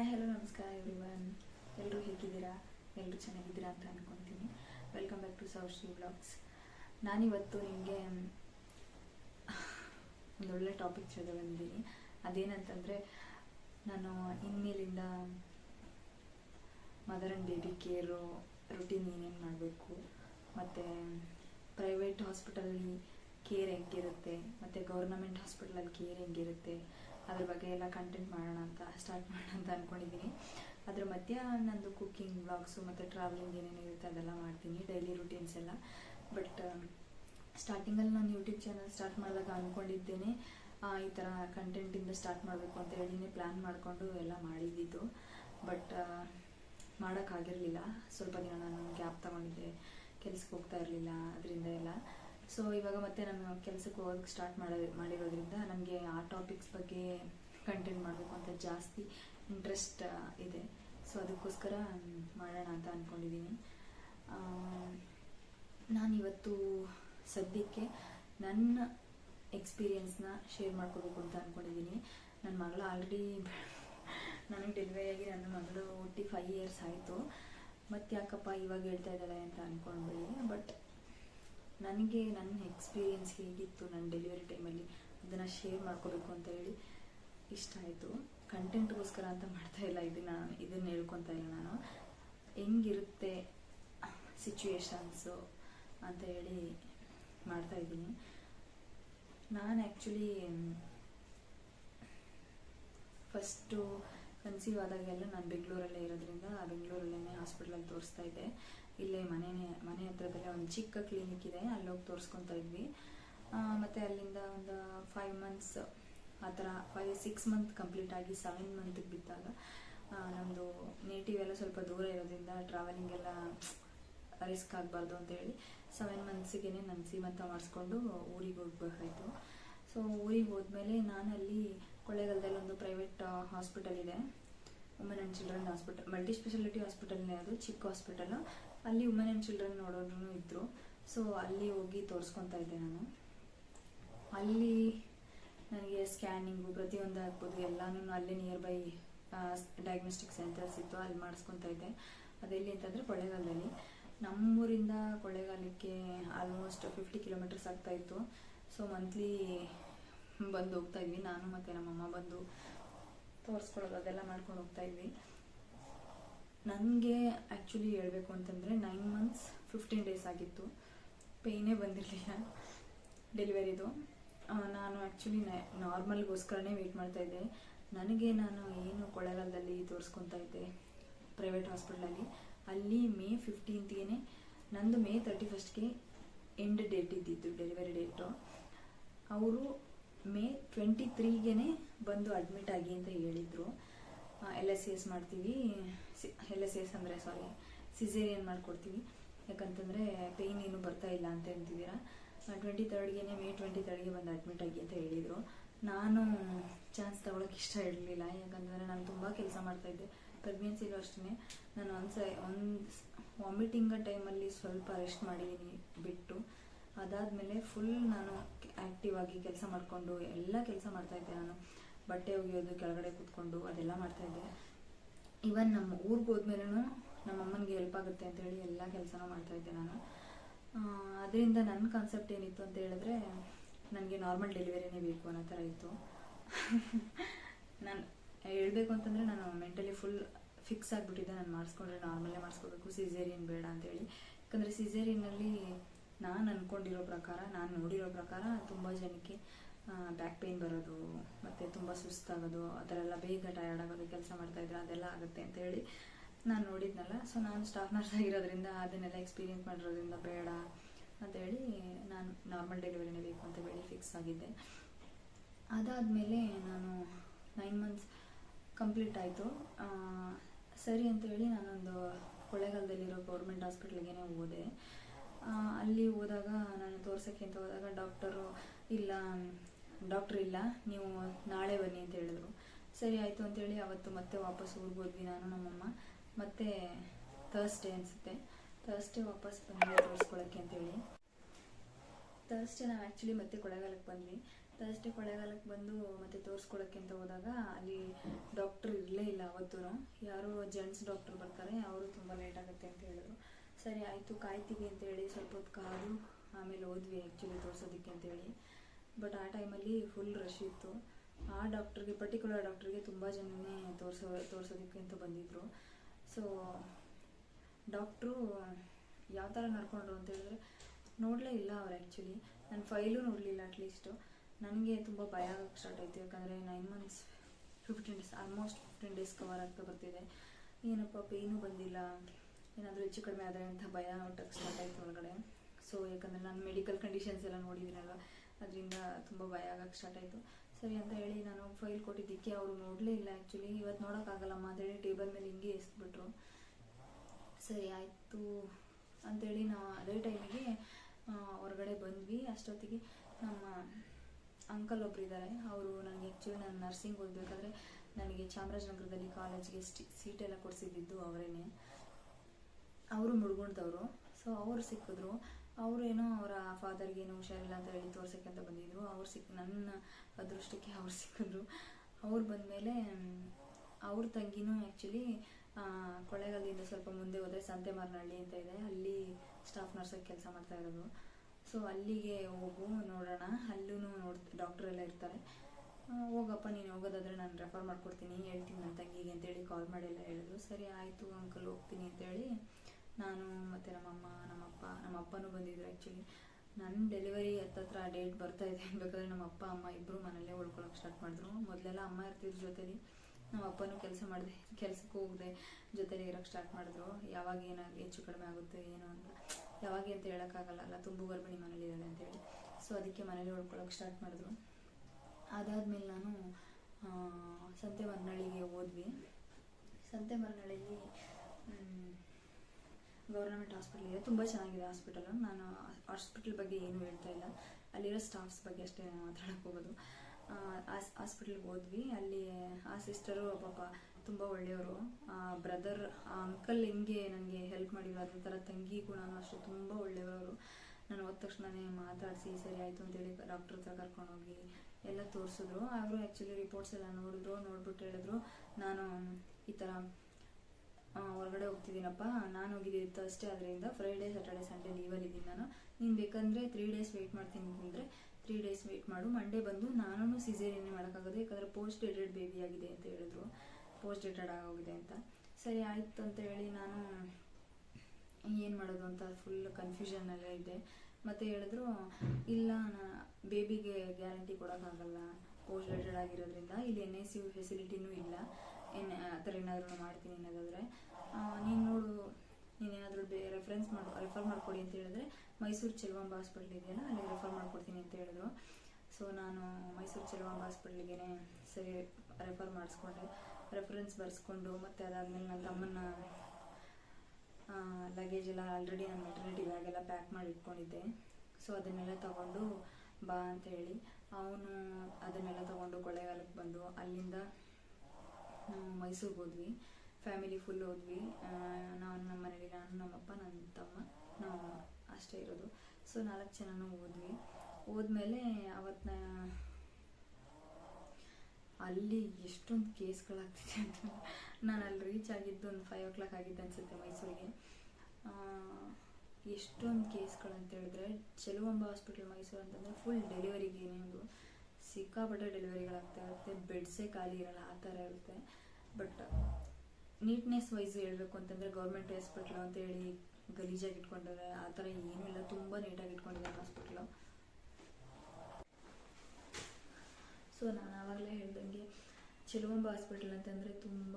Hi hello ನಮಸ್ಕಾರ everyone ಎಲ್ಲರೂ ಹೇಗಿದ್ದೀರಾ? ಎಲ್ಲರೂ ಚೆನ್ನಾಗಿದ್ದೀರಾ ಅಂತ ಅನ್ಕೊತೀನಿ. Welcome back to Saushree blogs ನಾನಿವತ್ತು ನಿಮಗೆ ಒಂದೊಳ್ಳೆ ಟಾಪಿಕ್ ಜೊತೆ ಬಂದಿದ್ದೀನಿ. ಅದೇನಂತಂದರೆ, ನಾನು ಇನ್ಮೇಲಿಂದ mother and baby care routine ಏನೇನು ಮಾಡಬೇಕು, ಮತ್ತು ಪ್ರೈವೇಟ್ ಹಾಸ್ಪಿಟಲಲ್ಲಿ ಕೇರ್ ಹೆಂಗಿರುತ್ತೆ, ಮತ್ತು ಗೌರ್ನಮೆಂಟ್ ಹಾಸ್ಪಿಟಲಲ್ಲಿ ಕೇರ್ ಹೆಂಗಿರುತ್ತೆ ಅದ್ರ ಬಗ್ಗೆ ಎಲ್ಲ ಕಂಟೆಂಟ್ ಮಾಡೋಣ ಅಂತ ಸ್ಟಾರ್ಟ್ ಮಾಡೋಣ ಅಂತ ಅಂದ್ಕೊಂಡಿದ್ದೀನಿ ಅದ್ರ ಮಧ್ಯ ನಂದು ಕುಕ್ಕಿಂಗ್ ಬ್ಲಾಗ್ಸು ಮತ್ತು ಟ್ರಾವೆಲಿಂಗ್ ಏನೇನು ಇರುತ್ತೆ ಅದೆಲ್ಲ ಮಾಡ್ತೀನಿ ಡೈಲಿ ರುಟೀನ್ಸ್ ಎಲ್ಲ. ಬಟ್ ಸ್ಟಾರ್ಟಿಂಗಲ್ಲಿ ನಾನು ಯೂಟ್ಯೂಬ್ ಚಾನಲ್ ಸ್ಟಾರ್ಟ್ ಮಾಡಿದಾಗ ಅಂದ್ಕೊಂಡಿದ್ದೇನೆ ಈ ಥರ ಕಂಟೆಂಟಿಂದ ಸ್ಟಾರ್ಟ್ ಮಾಡಬೇಕು ಅಂತ ಹೇಳಿನೇ ಪ್ಲ್ಯಾನ್ ಮಾಡಿಕೊಂಡು ಎಲ್ಲ ಮಾಡಿದ್ದಿದ್ದು ಬಟ್ ಮಾಡೋಕ್ಕಾಗಿರಲಿಲ್ಲ ಸ್ವಲ್ಪ ದಿನ ನಾನು ಗ್ಯಾಪ್ ತಗೊಂಡಿದ್ದೆ ಕೆಲ್ಸಕ್ಕೆ ಹೋಗ್ತಾ ಇರಲಿಲ್ಲ, ಅದರಿಂದ ಎಲ್ಲ. ಸೊ ಇವಾಗ ಮತ್ತೆ ನಾನು ಕೆಲಸಕ್ಕೆ ಹೋಗೋದಕ್ಕೆ ಸ್ಟಾರ್ಟ್ ಮಾಡೋ, ಮಾಡಿರೋದ್ರಿಂದ ನನಗೆ ಆ ಟಾಪಿಕ್ಸ್ ಬಗ್ಗೆ ಕಂಟೆಂಟ್ ಮಾಡಬೇಕು ಅಂತ ಜಾಸ್ತಿ ಇಂಟ್ರೆಸ್ಟ್ ಇದೆ. ಸೊ ಅದಕ್ಕೋಸ್ಕರ ಮಾಡೋಣ ಅಂತ ಅಂದ್ಕೊಂಡಿದ್ದೀನಿ ನಾನಿವತ್ತು ಸದ್ಯಕ್ಕೆ ನನ್ನ ಎಕ್ಸ್ಪೀರಿಯೆನ್ಸ್ನ ಶೇರ್ ಮಾಡ್ಕೋಬೇಕು ಅಂತ ಅಂದ್ಕೊಂಡಿದ್ದೀನಿ ನನ್ನ ಮಗಳು ಆಲ್ರೆಡಿ ನನಗೆ ಡೆಲಿವರಿ ಆಗಿ ನನ್ನ ಮಗಳು ಹುಟ್ಟಿ ಫೈವ್ ಇಯರ್ಸ್ ಆಯಿತು. ಮತ್ತೆ ಯಾಕಪ್ಪ ಇವಾಗ ಹೇಳ್ತಾ ಇದ್ದಾಳೆ ಅಂತ ಅಂದ್ಕೊಂಡಿದ್ದೀನಿ ಬಟ್ ನನಗೆ ನನ್ನ ಎಕ್ಸ್ಪೀರಿಯೆನ್ಸ್ ಹೇಗಿತ್ತು ನನ್ನ ಡೆಲಿವರಿ ಟೈಮಲ್ಲಿ ಅದನ್ನು ಶೇರ್ ಮಾಡ್ಕೋಬೇಕು ಅಂತ ಹೇಳಿ ಇಷ್ಟ ಆಯಿತು. ಕಂಟೆಂಟ್ಗೋಸ್ಕರ ಅಂತ ಮಾಡ್ತಾ ಇಲ್ಲ, ಇದನ್ನು ಇದನ್ನು ಹೇಳ್ಕೊತಾ ಇಲ್ಲ ನಾನು. ಹೆಂಗಿರುತ್ತೆ ಸಿಚುವೇಶನ್ಸು ಅಂತ ಹೇಳಿ ಮಾಡ್ತಾ ಇದ್ದೀನಿ. ನಾನು ಆ್ಯಕ್ಚುಲಿ ಫಸ್ಟು ಕನ್ಸೀವ್ ಆದಾಗೆಲ್ಲ ನಾನು ಬೆಂಗಳೂರಲ್ಲೇ ಇರೋದ್ರಿಂದ ಬೆಂಗಳೂರಲ್ಲೇ ಹಾಸ್ಪಿಟ್ಲಲ್ಲಿ ತೋರಿಸ್ತಾ ಇದ್ದೆ. ಇಲ್ಲೇ ಮನೆನೇ, ಮನೆ ಹತ್ರದಲ್ಲೇ ಒಂದು ಚಿಕ್ಕ ಕ್ಲಿನಿಕ್ ಇದೆ, ಅಲ್ಲೋಗಿ ತೋರಿಸ್ಕೊತಾ ಇದ್ವಿ. ಮತ್ತು ಅಲ್ಲಿಂದ ಒಂದು ಫೈವ್ ಮಂತ್ಸ್ ಆ ಥರ ಫೈವ್ ಸಿಕ್ಸ್ ಮಂತ್ ಕಂಪ್ಲೀಟ್ ಆಗಿ ಸೆವೆನ್ ಮಂತ್ಗೆ ಬಿದ್ದಾಗ ನಮ್ಮದು ನೇಟಿವ್ ಎಲ್ಲ ಸ್ವಲ್ಪ ದೂರ ಇರೋದ್ರಿಂದ ಟ್ರಾವೆಲಿಂಗ್ ಎಲ್ಲ ರಿಸ್ಕ್ ಆಗಬಾರ್ದು ಅಂತ ಹೇಳಿ ಸೆವೆನ್ ಮಂತ್ಸಿಗೆ ನನ್ನ ಸೀಮಂತ ಮಾಡಿಸ್ಕೊಂಡು ಊರಿಗೆ ಹೋಗ್ಬೇಕಾಯ್ತು ಸೊ ಊರಿಗೆ ಹೋದ್ಮೇಲೆ ನಾನಲ್ಲಿ ಕೊಳ್ಳೇಗಾಲದಲ್ಲಿ ಒಂದು ಪ್ರೈವೇಟ್ ಹಾಸ್ಪಿಟಲ್ ಇದೆ. Women and children hospital multi specialty ಹಾಸ್ಪಿಟಲ್ನೇ ಅದು, ಚಿಕ್ಕ ಹಾಸ್ಪಿಟಲ್ ಅಲ್ಲಿ ವುಮೆನ್ ಆ್ಯಂಡ್ ಚಿಲ್ಡ್ರನ್ ನೋಡೋರು ಇದ್ದರು ಸೊ ಅಲ್ಲಿ ಹೋಗಿ ತೋರಿಸ್ಕೊತಾ ಇದ್ದೆ ನಾನು. ಅಲ್ಲಿ ನನಗೆ ಸ್ಕ್ಯಾನಿಂಗು ಪ್ರತಿಯೊಂದು ಆಗ್ಬೋದು ಎಲ್ಲನೂ ಅಲ್ಲೇ ನಿಯರ್ ಬೈ ಡಯಾಗ್ನೋಸ್ಟಿಕ್ ಸೆಂಟರ್ಸ್ ಇತ್ತು. ಅಲ್ಲಿ ಮಾಡಿಸ್ಕೊತಾ ಇದ್ದೆ. ಅದೆಲ್ಲಿ ಅಂತಂದರೆ ಕೊಳ್ಳೇಗಾಲದಲ್ಲಿ. ನಮ್ಮೂರಿಂದ ಕೊಳ್ಳೇಗಾಲಕ್ಕೆ ಆಲ್ಮೋಸ್ಟ್ ಫಿಫ್ಟಿ ಕಿಲೋಮೀಟರ್ಸ್ ಆಗ್ತಾ ಇತ್ತು. ಸೊ ಮಂತ್ಲಿ ಬಂದು ಹೋಗ್ತಾ ಇದ್ವಿ. ನಾನು ಮತ್ತು ನಮ್ಮಮ್ಮ ಬಂದು ತೋರಿಸ್ಕೊಳ್ಳೋದು ಅದೆಲ್ಲ ಮಾಡ್ಕೊಂಡು ಹೋಗ್ತಾ ಇದ್ವಿ. ನನಗೆ ಆ್ಯಕ್ಚುಲಿ ಹೇಳಬೇಕು ಅಂತಂದರೆ ನೈನ್ ಮಂತ್ಸ್ ಫಿಫ್ಟೀನ್ ಡೇಸ್ ಆಗಿತ್ತು. ಪೇಯ್ನೇ ಬಂದಿರಲಿಲ್ಲ ಡೆಲಿವರಿದು ನಾನು ಆ್ಯಕ್ಚುಲಿ ನಾರ್ಮಲ್ಗೋಸ್ಕರನೇ ವೆಯ್ಟ್ ಮಾಡ್ತಾ ಇದ್ದೆ. ನನಗೆ ನಾನು ಏನು ಕೊಳಗಾಲದಲ್ಲಿ ತೋರಿಸ್ಕೊತಾ ಇದ್ದೆ ಪ್ರೈವೇಟ್ ಹಾಸ್ಪಿಟ್ಲಲ್ಲಿ ಅಲ್ಲಿ. ಮೇ ಫಿಫ್ಟೀನ್ತ್ಗೆ ನಂದು ಮೇ ತರ್ಟಿ ಫಸ್ಟ್ಗೆ ಎಂಡ್ ಡೇಟ್ ಇದ್ದಿದ್ದು ಡೆಲಿವರಿ ಡೇಟು ಅವರು ಮೇ ಟ್ವೆಂಟಿ ತ್ರೀಗೆ ಬಂದು ಅಡ್ಮಿಟ್ ಆಗಿ ಅಂತ ಹೇಳಿದರು. ಎಲ್ ಎಸ್ ಎಸ್ ಮಾಡ್ತೀವಿ. ಎಲ್ ಎಲ್ಲ ಸೇರ್ಸ್ ಅಂದರೆ ಸಾರಿ ಸಿಸೇರಿಯನ್ ಮಾಡಿಕೊಡ್ತೀವಿ. ಯಾಕಂತಂದರೆ ಪೇಯ್ನ್ ಏನು ಬರ್ತಾ ಇಲ್ಲ ಅಂತ ಹೇಳ್ತಿದ್ದೀರಾ ಟ್ವೆಂಟಿ ತರ್ಡ್ಗೆ ಮೇ ಟ್ವೆಂಟಿ ತರ್ಡ್ಗೆ ಬಂದು ಅಡ್ಮಿಟ್ ಆಗಿ ಅಂತ ಹೇಳಿದರು. ನಾನು ಚಾನ್ಸ್ ತಗೊಳಕ್ಕೆ ಇಷ್ಟ ಇರಲಿಲ್ಲ. ಯಾಕಂತಂದರೆ ನಾನು ತುಂಬ ಕೆಲಸ ಮಾಡ್ತಾಯಿದ್ದೆ ಪ್ರೆಗ್ನೆನ್ಸಿಲೂ ಅಷ್ಟೇ ನಾನು ಒಂದು ಸ, ಒಂದು ವಾಮಿಟಿಂಗ ಟೈಮಲ್ಲಿ ಸ್ವಲ್ಪ ರೆಸ್ಟ್ ಮಾಡಿದ್ದೀನಿ ಬಿಟ್ಟು. ಅದಾದಮೇಲೆ ಫುಲ್ ನಾನು ಆ್ಯಕ್ಟಿವ್ ಆಗಿ ಕೆಲಸ ಮಾಡಿಕೊಂಡು, ಎಲ್ಲ ಕೆಲಸ ಮಾಡ್ತಾಯಿದ್ದೆ ನಾನು. ಬಟ್ಟೆ ಒಗೆಯೋದು, ಕೆಳಗಡೆ ಕೂತ್ಕೊಂಡು, ಅದೆಲ್ಲ ಮಾಡ್ತಾಯಿದ್ದೆ ಇವನ್ ನಮ್ಮ ಊರಿಗೆ ಹೋದ್ಮೇಲೂ ನಮ್ಮ ಅಮ್ಮನಿಗೆ ಹೆಲ್ಪ್ ಆಗುತ್ತೆ ಅಂತ ಹೇಳಿ ಎಲ್ಲ ಕೆಲಸನೂ ಮಾಡ್ತಾಯಿದ್ದೆ ನಾನು. ಅದರಿಂದ ನನ್ನ ಕಾನ್ಸೆಪ್ಟ್ ಏನಿತ್ತು ಅಂತ ಹೇಳಿದ್ರೆ, ನನಗೆ ನಾರ್ಮಲ್ ಡೆಲಿವರಿನೇ ಬೇಕು ಅನ್ನೋ ಥರ ಇತ್ತು. ನಾನು ಹೇಳಬೇಕು ಅಂತಂದರೆ ನಾನು ಮೆಂಟಲಿ ಫುಲ್ ಫಿಕ್ಸ್ ಆಗಿಬಿಟ್ಟಿದ್ದೆ. ನಾನು ಮಾಡಿಸ್ಕೊಂಡ್ರೆ ನಾರ್ಮಲ್ಲೇ ಮಾಡಿಸ್ಕೋಬೇಕು. ಸಿಸೇರಿಯನ್ ಬೇಡ ಅಂತೇಳಿ ಯಾಕಂದರೆ ಸಿಸೇರಿಯನ್ನಲ್ಲಿ ನಾನು ಅಂದ್ಕೊಂಡಿರೋ ಪ್ರಕಾರ, ನಾನು ನೋಡಿರೋ ಪ್ರಕಾರ ತುಂಬ ಜನಕ್ಕೆ ಬ್ಯಾಕ್ ಪೇಯ್ನ್ ಬರೋದು, ಮತ್ತು ತುಂಬ ಸುಸ್ತಾಗೋದು, ಆ ಥರ ಎಲ್ಲ ಬೇಗ ಟಯರ್ಡ್ ಆಗೋದು, ಕೆಲಸ ಮಾಡ್ತಾಯಿದ್ರೆ ಅದೆಲ್ಲ ಆಗುತ್ತೆ ಅಂತ ಹೇಳಿ ನಾನು ನೋಡಿದ್ನಲ್ಲ. ಸೊ ನಾನು ಸ್ಟಾಫ್ ನರ್ಸ್ ಆಗಿರೋದ್ರಿಂದ ಅದನ್ನೆಲ್ಲ ಎಕ್ಸ್ಪೀರಿಯೆನ್ಸ್ ಮಾಡಿರೋದ್ರಿಂದ ಬೇಡ ಅಂತೇಳಿ ನಾನು ನಾರ್ಮಲ್ ಡೆಲಿವರಿನೇ ಬೇಕು ಅಂತ ಹೇಳಿ ಫಿಕ್ಸ್ ಆಗಿದ್ದೆ. ಅದಾದಮೇಲೆ ನಾನು ನೈನ್ ಮಂತ್ಸ್ ಕಂಪ್ಲೀಟ್ ಆಯಿತು. ಸರಿ ಅಂತೇಳಿ ನಾನೊಂದು ಕೊಳ್ಳೇಗಾಲದಲ್ಲಿರೋ ಗೌರ್ಮೆಂಟ್ ಹಾಸ್ಪಿಟ್ಲಿಗೆ ಹೋದೆ. ಅಲ್ಲಿ ಹೋದಾಗ ನಾನು ತೋರ್ಸೋಕ್ಕೆ ಅಂತ ಹೋದಾಗ ಡಾಕ್ಟರು ಇಲ್ಲ ಡಾಕ್ಟ್ರ್ ಇಲ್ಲ, ನೀವು ನಾಳೆ ಬನ್ನಿ ಅಂತ ಹೇಳಿದ್ರು. ಸರಿ ಆಯಿತು ಅಂತೇಳಿ ಅವತ್ತು ಮತ್ತೆ ವಾಪಸ್ ಊರಿಗೆ ಹೋದ್ವಿ ನಾನು ನಮ್ಮಮ್ಮ. ಮತ್ತೆ ಥರ್ಸ್ಡೇ ಅನಿಸುತ್ತೆ. ಥರ್ಸ್ಡೇ ವಾಪಸ್ ಬಂದ್ವಿ ತೋರಿಸ್ಕೊಳಕ್ಕೆ ಅಂತೇಳಿ. ಥರ್ಸ್ಡೇ ನಾವು ಆ್ಯಕ್ಚುಲಿ ಮತ್ತೆ ಕೊಳೆಗಾಲಕ್ಕೆ ಬಂದ್ವಿ. ಥರ್ಸ್ಡೇ ಕೊಳೆಗಾಲಕ್ಕೆ ಬಂದು ಮತ್ತೆ ತೋರಿಸ್ಕೊಳಕ್ಕೆ ಅಂತ ಹೋದಾಗ ಅಲ್ಲಿ ಡಾಕ್ಟ್ರ್ ಇರಲೇ ಇಲ್ಲ ಅವತ್ತೂ ಯಾರು ಜೆಂಟ್ಸ್ ಡಾಕ್ಟ್ರ್ ಬರ್ತಾರೆ, ಅವರು ತುಂಬ ಲೇಟ್ ಆಗುತ್ತೆ ಅಂತ ಹೇಳಿದ್ರು. ಸರಿ ಆಯಿತು, ಕಾಯ್ತೀವಿ ಅಂತೇಳಿ ಸ್ವಲ್ಪ ಹೊತ್ತು ಕಾದು ಆಮೇಲೆ ಹೋದ್ವಿ ಆ್ಯಕ್ಚುಲಿ ತೋರಿಸೋದಕ್ಕೆ ಅಂತೇಳಿ. ಬಟ್ ಆ ಟೈಮಲ್ಲಿ ಫುಲ್ ರಶ್ ಇತ್ತು. ಆ ಡಾಕ್ಟ್ರಿಗೆ ಪರ್ಟಿಕ್ಯುಲರ್ ಡಾಕ್ಟ್ರಿಗೆ ತುಂಬ ಜನನೇ ತೋರಿಸೋ, ತೋರಿಸೋದಕ್ಕೆ ಅಂತ ಬಂದಿದ್ದರು ಸೊ ಡಾಕ್ಟ್ರು ಯಾವ ಥರ ನಡ್ಕೊಂಡ್ರು ಅಂತ ಹೇಳಿದ್ರೆ, ನೋಡಲೇ ಇಲ್ಲ ಅವ್ರು ಆ್ಯಕ್ಚುಲಿ ನನ್ನ ಫೈಲು ನೋಡಲಿಲ್ಲ ಅಟ್ಲೀಸ್ಟು ನನಗೆ ತುಂಬ ಭಯ ಆಗಕ್ಕೆ ಸ್ಟಾರ್ಟ್ ಆಯಿತು. ಯಾಕಂದರೆ nine months fifteen days almost fifteen days cover ಆಗ್ತಾ ಬರ್ತಿದೆ. ಏನಪ್ಪ ಪೇಯ್ನು ಬಂದಿಲ್ಲ. ಏನಾದರೂ ಹೆಚ್ಚು ಕಡಿಮೆ ಆದರೆ ಅಂತ ಭಯ ಹುಟ್ಟಕ್ಕೆ ಸ್ಟಾರ್ಟ್ ಆಯಿತು ಒಳಗಡೆ. ಸೊ ಯಾಕಂದರೆ ನಾನು ಮೆಡಿಕಲ್ ಕಂಡೀಷನ್ಸ್ ಎಲ್ಲ ನೋಡಿದ್ದೀನಲ್ವ ಅದರಿಂದ ತುಂಬ ಭಯ ಆಗಕ್ಕೆ ಸ್ಟಾರ್ಟ್ ಆಯಿತು. ಸರಿ ಅಂತ ಹೇಳಿ ನಾನು ಫೈಲ್ ಕೊಟ್ಟಿದ್ದಕ್ಕೆ ಅವರು ನೋಡಲೇ ಇಲ್ಲ ಆ್ಯಕ್ಚುಲಿ ಇವತ್ತು ನೋಡೋಕ್ಕಾಗಲ್ಲಮ್ಮ ಅಂತೇಳಿ ಟೇಬಲ್ ಮೇಲೆ ಹಿಂಗೆ ಎಸ್ಬಿಟ್ರು. ಸರಿ, ಆಯಿತು ಅಂತೇಳಿ ನಾವು ಅದೇ ಟೈಮಿಗೆ ಹೊರಗಡೆ ಬಂದ್ವಿ. ಅಷ್ಟೊತ್ತಿಗೆ ನಮ್ಮ ಅಂಕಲ್ ಒಬ್ರು ಇದ್ದಾರೆ ಅವರು ನನಗೆ ಆ್ಯಕ್ಚುಲಿ ನಾನು ನರ್ಸಿಂಗ್ ಓದಬೇಕಾದ್ರೆ ನನಗೆ ಚಾಮರಾಜನಗರದಲ್ಲಿ ಕಾಲೇಜ್ಗೆ ಸ್ಟಿ ಸೀಟ್ ಎಲ್ಲ ಕೊಡಿಸಿದ್ದು ಅವರೇನೆ. ಅವರು ಮುಡ್ಕೊಂಡವರು ಸೊ ಅವರು ಸಿಕ್ಕಿದ್ರು. ಅವರೇನೋ ಅವರ ಫಾದರ್ಗೆ ಏನೋ ಹುಷಾರಿಲ್ಲ ಅಂತ ಹೇಳಿ ತೋರ್ಸಕ್ಕೆ ಅಂತ ಬಂದಿದ್ರು. ಅವ್ರು ಸಿಕ್, ನನ್ನ ಅದೃಷ್ಟಕ್ಕೆ ಅವ್ರು ಸಿಕ್ಕಿದ್ರು. ಅವ್ರು ಬಂದಮೇಲೆ, ಅವ್ರ ತಂಗಿನೂ ಆ್ಯಕ್ಚುಲಿ ಕೊಳ್ಳೇಗಾಲದಿಂದ ಸ್ವಲ್ಪ ಮುಂದೆ ಹೋದರೆ ಸಂತೆಮಾರನಹಳ್ಳಿ ಅಂತ ಇದೆ. ಅಲ್ಲಿ ಸ್ಟಾಫ್ ನರ್ಸಾಗಿ ಕೆಲಸ ಮಾಡ್ತಾ ಇರೋದು. ಸೊ ಅಲ್ಲಿಗೆ ಹೋಗು, ನೋಡೋಣ. ಅಲ್ಲೂ ಡಾಕ್ಟ್ರ್ ಎಲ್ಲ ಇರ್ತಾರೆ. ಹೋಗಪ್ಪ, ನೀನು ಹೋಗೋದಾದ್ರೆ ನಾನು ರೆಫರ್ ಮಾಡ್ಕೊಡ್ತೀನಿ, ಹೇಳ್ತೀನಿ ನನ್ನ ತಂಗಿಗೆ ಅಂತೇಳಿ ಕಾಲ್ ಮಾಡಿ ಎಲ್ಲ ಹೇಳಿದ್ರು. ಸರಿ, ಆಯಿತು ಅಂಕಲ್ ಹೋಗ್ತೀನಿ ಅಂತೇಳಿ ನಾನು ಮತ್ತು ನಮ್ಮಮ್ಮ ನಮ್ಮಪ್ಪ ನಮ್ಮ ಅಪ್ಪನೂ ಬಂದಿದ್ರು ಆ್ಯಕ್ಚುಲಿ ನನ್ನ ಡೆಲಿವರಿ ಹತ್ತತ್ರ ಡೇಟ್ ಬರ್ತಾ ಇದೆ. ಬೇಕಾದ್ರೆ ನಮ್ಮ ಅಪ್ಪ ಅಮ್ಮ ಇಬ್ಬರು ಮನೆಯಲ್ಲೇ ಉಳ್ಕೊಳಕ್ಕೆ ಸ್ಟಾರ್ಟ್ ಮಾಡಿದ್ರು. ಮೊದಲೆಲ್ಲ ಅಮ್ಮ ಇರ್ತಿದ್ರು ಜೊತೆಲಿ. ನಮ್ಮ ಅಪ್ಪನೂ ಕೆಲಸ ಮಾಡಿದೆ ಕೆಲಸಕ್ಕೆ ಹೋಗದೆ ಜೊತೆಲಿ ಇರೋಕ್ಕೆ ಸ್ಟಾರ್ಟ್ ಮಾಡಿದ್ರು. ಯಾವಾಗ ಏನು ಹೆಚ್ಚು ಕಡಿಮೆ ಆಗುತ್ತೆ ಏನು ಅಂತ. ಯಾವಾಗ ಅಂತ ಹೇಳೋಕ್ಕಾಗಲ್ಲ ಅಲ್ಲ ತುಂಬು ಗರ್ಭಿಣಿ ಮನೇಲಿ ಇದ್ದಾಳೆ ಅಂತೇಳಿ ಸೊ ಅದಕ್ಕೆ ಮನೇಲಿ ಉಳ್ಕೊಳಕ್ಕೆ ಸ್ಟಾರ್ಟ್ ಮಾಡಿದ್ರು. ಅದಾದಮೇಲೆ ನಾನು ಆ, ಸಂತೆ ಮರನಳ್ಳಿಗೆ ಹೋದ್ವಿ. ಸಂತೆ ಮರನಳ್ಳಿಲಿ ಗೌರ್ನಮೆಂಟ್ ಹಾಸ್ಪಿಟಲ್ ಇದೆ. ತುಂಬ ಚೆನ್ನಾಗಿದೆ ಹಾಸ್ಪಿಟಲು. ನಾನು ಹಾಸ್ಪಿಟಲ್ ಬಗ್ಗೆ ಏನು ಹೇಳ್ತಾ ಇಲ್ಲ. ಅಲ್ಲಿರೋ ಸ್ಟಾಫ್ಸ್ ಬಗ್ಗೆ ಅಷ್ಟೇ ನಾನು ಮಾತಾಡಕ್ಕೆ ಹೋಗೋದು ಹಾಸ್ಪಿಟಲ್ಗೆ ಹೋದ್ವಿ. ಅಲ್ಲಿ ಆ ಸಿಸ್ಟರು ಪಾಪ ತುಂಬ ಒಳ್ಳೆಯವರು. ಬ್ರದರ್ ಆ ಅಂಕಲ್ ಹೆಂಗೆ ನನಗೆ ಹೆಲ್ಪ್ ಮಾಡಿದ್ರು, ಅದೇ ಥರ ತಂಗಿ ಕೂಡ ಅಷ್ಟು ತುಂಬ ಒಳ್ಳೆಯವರು. ನಾನು ಹೋದ ತಕ್ಷಣನೇ ಮಾತಾಡಿಸಿ, ಸರಿ ಆಯಿತು ಅಂತೇಳಿ ಡಾಕ್ಟ್ರ್ ಹತ್ರ ಕರ್ಕೊಂಡೋಗಿ ಎಲ್ಲ ತೋರಿಸಿದ್ರು. ಅವರು ಆ್ಯಕ್ಚುಲಿ ರಿಪೋರ್ಟ್ಸ್ ಎಲ್ಲ ನೋಡಿದ್ರು, ನೋಡ್ಬಿಟ್ಟು ಹೇಳಿದ್ರು. ನಾನು ಈ ಥರ ಹೊರಗಡೆ ಹೋಗ್ತಿದ್ದೀನಪ್ಪ. ನಾನು ಹೋಗಿದ್ದೀನಿ ತರ್ಸ್ಡೇ ಅದರಿಂದ ಫ್ರೈಡೇ ಸ್ಯಾಟರ್ಡೆ ಸಂಡೇ ಲೀವಲ್ಲಿ ಇದ್ದೀನಿ ನಾನು. ನೀನು ಬೇಕಂದರೆ ತ್ರೀ ಡೇಸ್ ವೆಯ್ಟ್ ಮಾಡ್ತೀನಿ ಅಂದರೆ ತ್ರೀ ಡೇಸ್ ವೆಯ್ಟ್ ಮಾಡು. ಮಂಡೇ ಬಂದು ನಾನು ಸಿಸೇರಿಯನ್ನೇ ಮಾಡೋಕ್ಕಾಗೋದು, ಯಾಕಂದರೆ ಪೋಸ್ಟ್ ಡೇಟೆಡ್ ಬೇಬಿ ಆಗಿದೆ ಅಂತ ಹೇಳಿದ್ರು. ಪೋಸ್ಟ್ ಡೇಟೆಡ್ ಆಗೋಗಿದೆ ಅಂತ. ಸರಿ, ಆಯಿತು ಅಂತ ಹೇಳಿ ನಾನು ಏನು ಮಾಡೋದು ಅಂತ ಫುಲ್ ಕನ್ಫ್ಯೂಷನಲ್ಲೇ ಇದ್ದೆ. ಮತ್ತು ಹೇಳಿದ್ರು, ಇಲ್ಲ ಬೇಬಿಗೆ ಗ್ಯಾರಂಟಿ ಕೊಡೋಕ್ಕಾಗಲ್ಲ. ಪೋಸ್ಟ್ ಆಗಿರೋದ್ರಿಂದ ಇಲ್ಲಿ ಎನ್ ಐ ಸಿ ಯು ಫೆಸಿಲಿಟಿನೂ ಇಲ್ಲ. ಏನು ಆ ಥರ ಏನಾದರೂ ಮಾಡ್ತೀನಿ ಅನ್ನೋದಾದರೆ ನೀನು ನೋಡು ನೀನೇನಾದರೂ ಬೇ ರೆಫರೆನ್ಸ್ ಮಾಡಿ ರೆಫರ್ ಮಾಡಿಕೊಡಿ ಅಂತ ಹೇಳಿದ್ರೆ ಮೈಸೂರು ಚೆಲುವಾಂಬ ಹಾಸ್ಪಿಟ್ಲ್ ಇದೆಯಲ್ಲ ಅಲ್ಲಿ ರೆಫರ್ ಮಾಡ್ಕೊಡ್ತೀನಿ ಅಂತ ಹೇಳಿದ್ರು. ಸೊ ನಾನು ಮೈಸೂರು ಚೆಲುವಾಂಬ ಹಾಸ್ಪಿಟ್ಲಿಗೆ ಸರಿ ರೆಫರ್ ಮಾಡಿಸ್ಕೊಂಡೆ. ರೆಫರೆನ್ಸ್ ಬರೆಸ್ಕೊಂಡು, ಮತ್ತು ಅದಾದಮೇಲೆ ನನ್ನ ತಮ್ಮನ್ನ ಲಗೇಜ್ ಎಲ್ಲ ಆಲ್ರೆಡಿ ನಾನು ಮೆಟರ್ನಿಟಿ ಬ್ಯಾಗೆಲ್ಲ ಪ್ಯಾಕ್ ಮಾಡಿ ಇಟ್ಕೊಂಡಿದ್ದೆ. ಸೊ ಅದನ್ನೆಲ್ಲ ತಗೊಂಡು ಬಾ ಅಂತ ಹೇಳಿ. ಅವನು ಅದನ್ನೆಲ್ಲ ತಗೊಂಡು ಕೊಳ್ಳೇಗಾಲಕ್ಕೆ ಬಂದು ಅಲ್ಲಿಂದ ಮೈಸೂರಿಗೆ ಹೋದ್ವಿ. ಫ್ಯಾಮಿಲಿ ಫುಲ್ ಹೋದ್ವಿ. ನಾನು ನಮ್ಮ ಮನೇಲಿ ನಾನು, ನಮ್ಮಪ್ಪ, ನನ್ನ ತಮ್ಮ, ನಾವು ಅಷ್ಟೇ ಇರೋದು. ಸೊ ನಾಲ್ಕು ಜನನೂ ಹೋದ್ವಿ. ಹೋದ್ಮೇಲೆ ಅವತ್ತು ಅಲ್ಲಿ ಎಷ್ಟೊಂದು ಕೇಸ್ಗಳಾಗ್ತಿದೆ ಅಂತ. ನಾನು ಅಲ್ಲಿ ರೀಚ್ ಆಗಿದ್ದು ಒಂದು ಫೈವ್ ಓ ಕ್ಲಾಕ್ ಆಗಿದ್ದು ಅನಿಸುತ್ತೆ ಮೈಸೂರಿಗೆ. ಎಷ್ಟೊಂದು ಕೇಸ್ಗಳು ಅಂತ ಹೇಳಿದ್ರೆ ಚೆಲುವಂಬ ಹಾಸ್ಪಿಟಲ್ ಮೈಸೂರು ಅಂತಂದರೆ ಫುಲ್ ಡೆಲಿವರಿಗೆ ಏನೇನು ಸಿಕ್ಕಾಪಟ್ಟೆ ಡೆಲಿವರಿಗಳಾಗ್ತಾ ಇರುತ್ತೆ ಬೆಡ್ಸೇ ಖಾಲಿ ಇರಲ್ಲ, ಆ ಥರ ಇರುತ್ತೆ. ಬಟ್ ನೀಟ್ನೆಸ್ ವೈಸ್ ಹೇಳಬೇಕು ಅಂತಂದರೆ ಗೌರ್ಮೆಂಟ್ ಹಾಸ್ಪಿಟ್ಲು ಅಂತ ಹೇಳಿ ಗಲೀಜಾಗಿ ಇಟ್ಕೊಂಡಿದ್ದಾರೆ ಆ ಥರ ಏನೂ ಇಲ್ಲ. ತುಂಬ ನೀಟಾಗಿ ಇಟ್ಕೊಂಡಿದ್ದಾರೆ ಹಾಸ್ಪಿಟ್ಲು ಸೊ ನಾನು ಆವಾಗಲೇ ಹೇಳ್ದಂಗೆ ಚೆಲುವಂಬ ಹಾಸ್ಪಿಟಲ್ ಅಂತಂದರೆ ತುಂಬ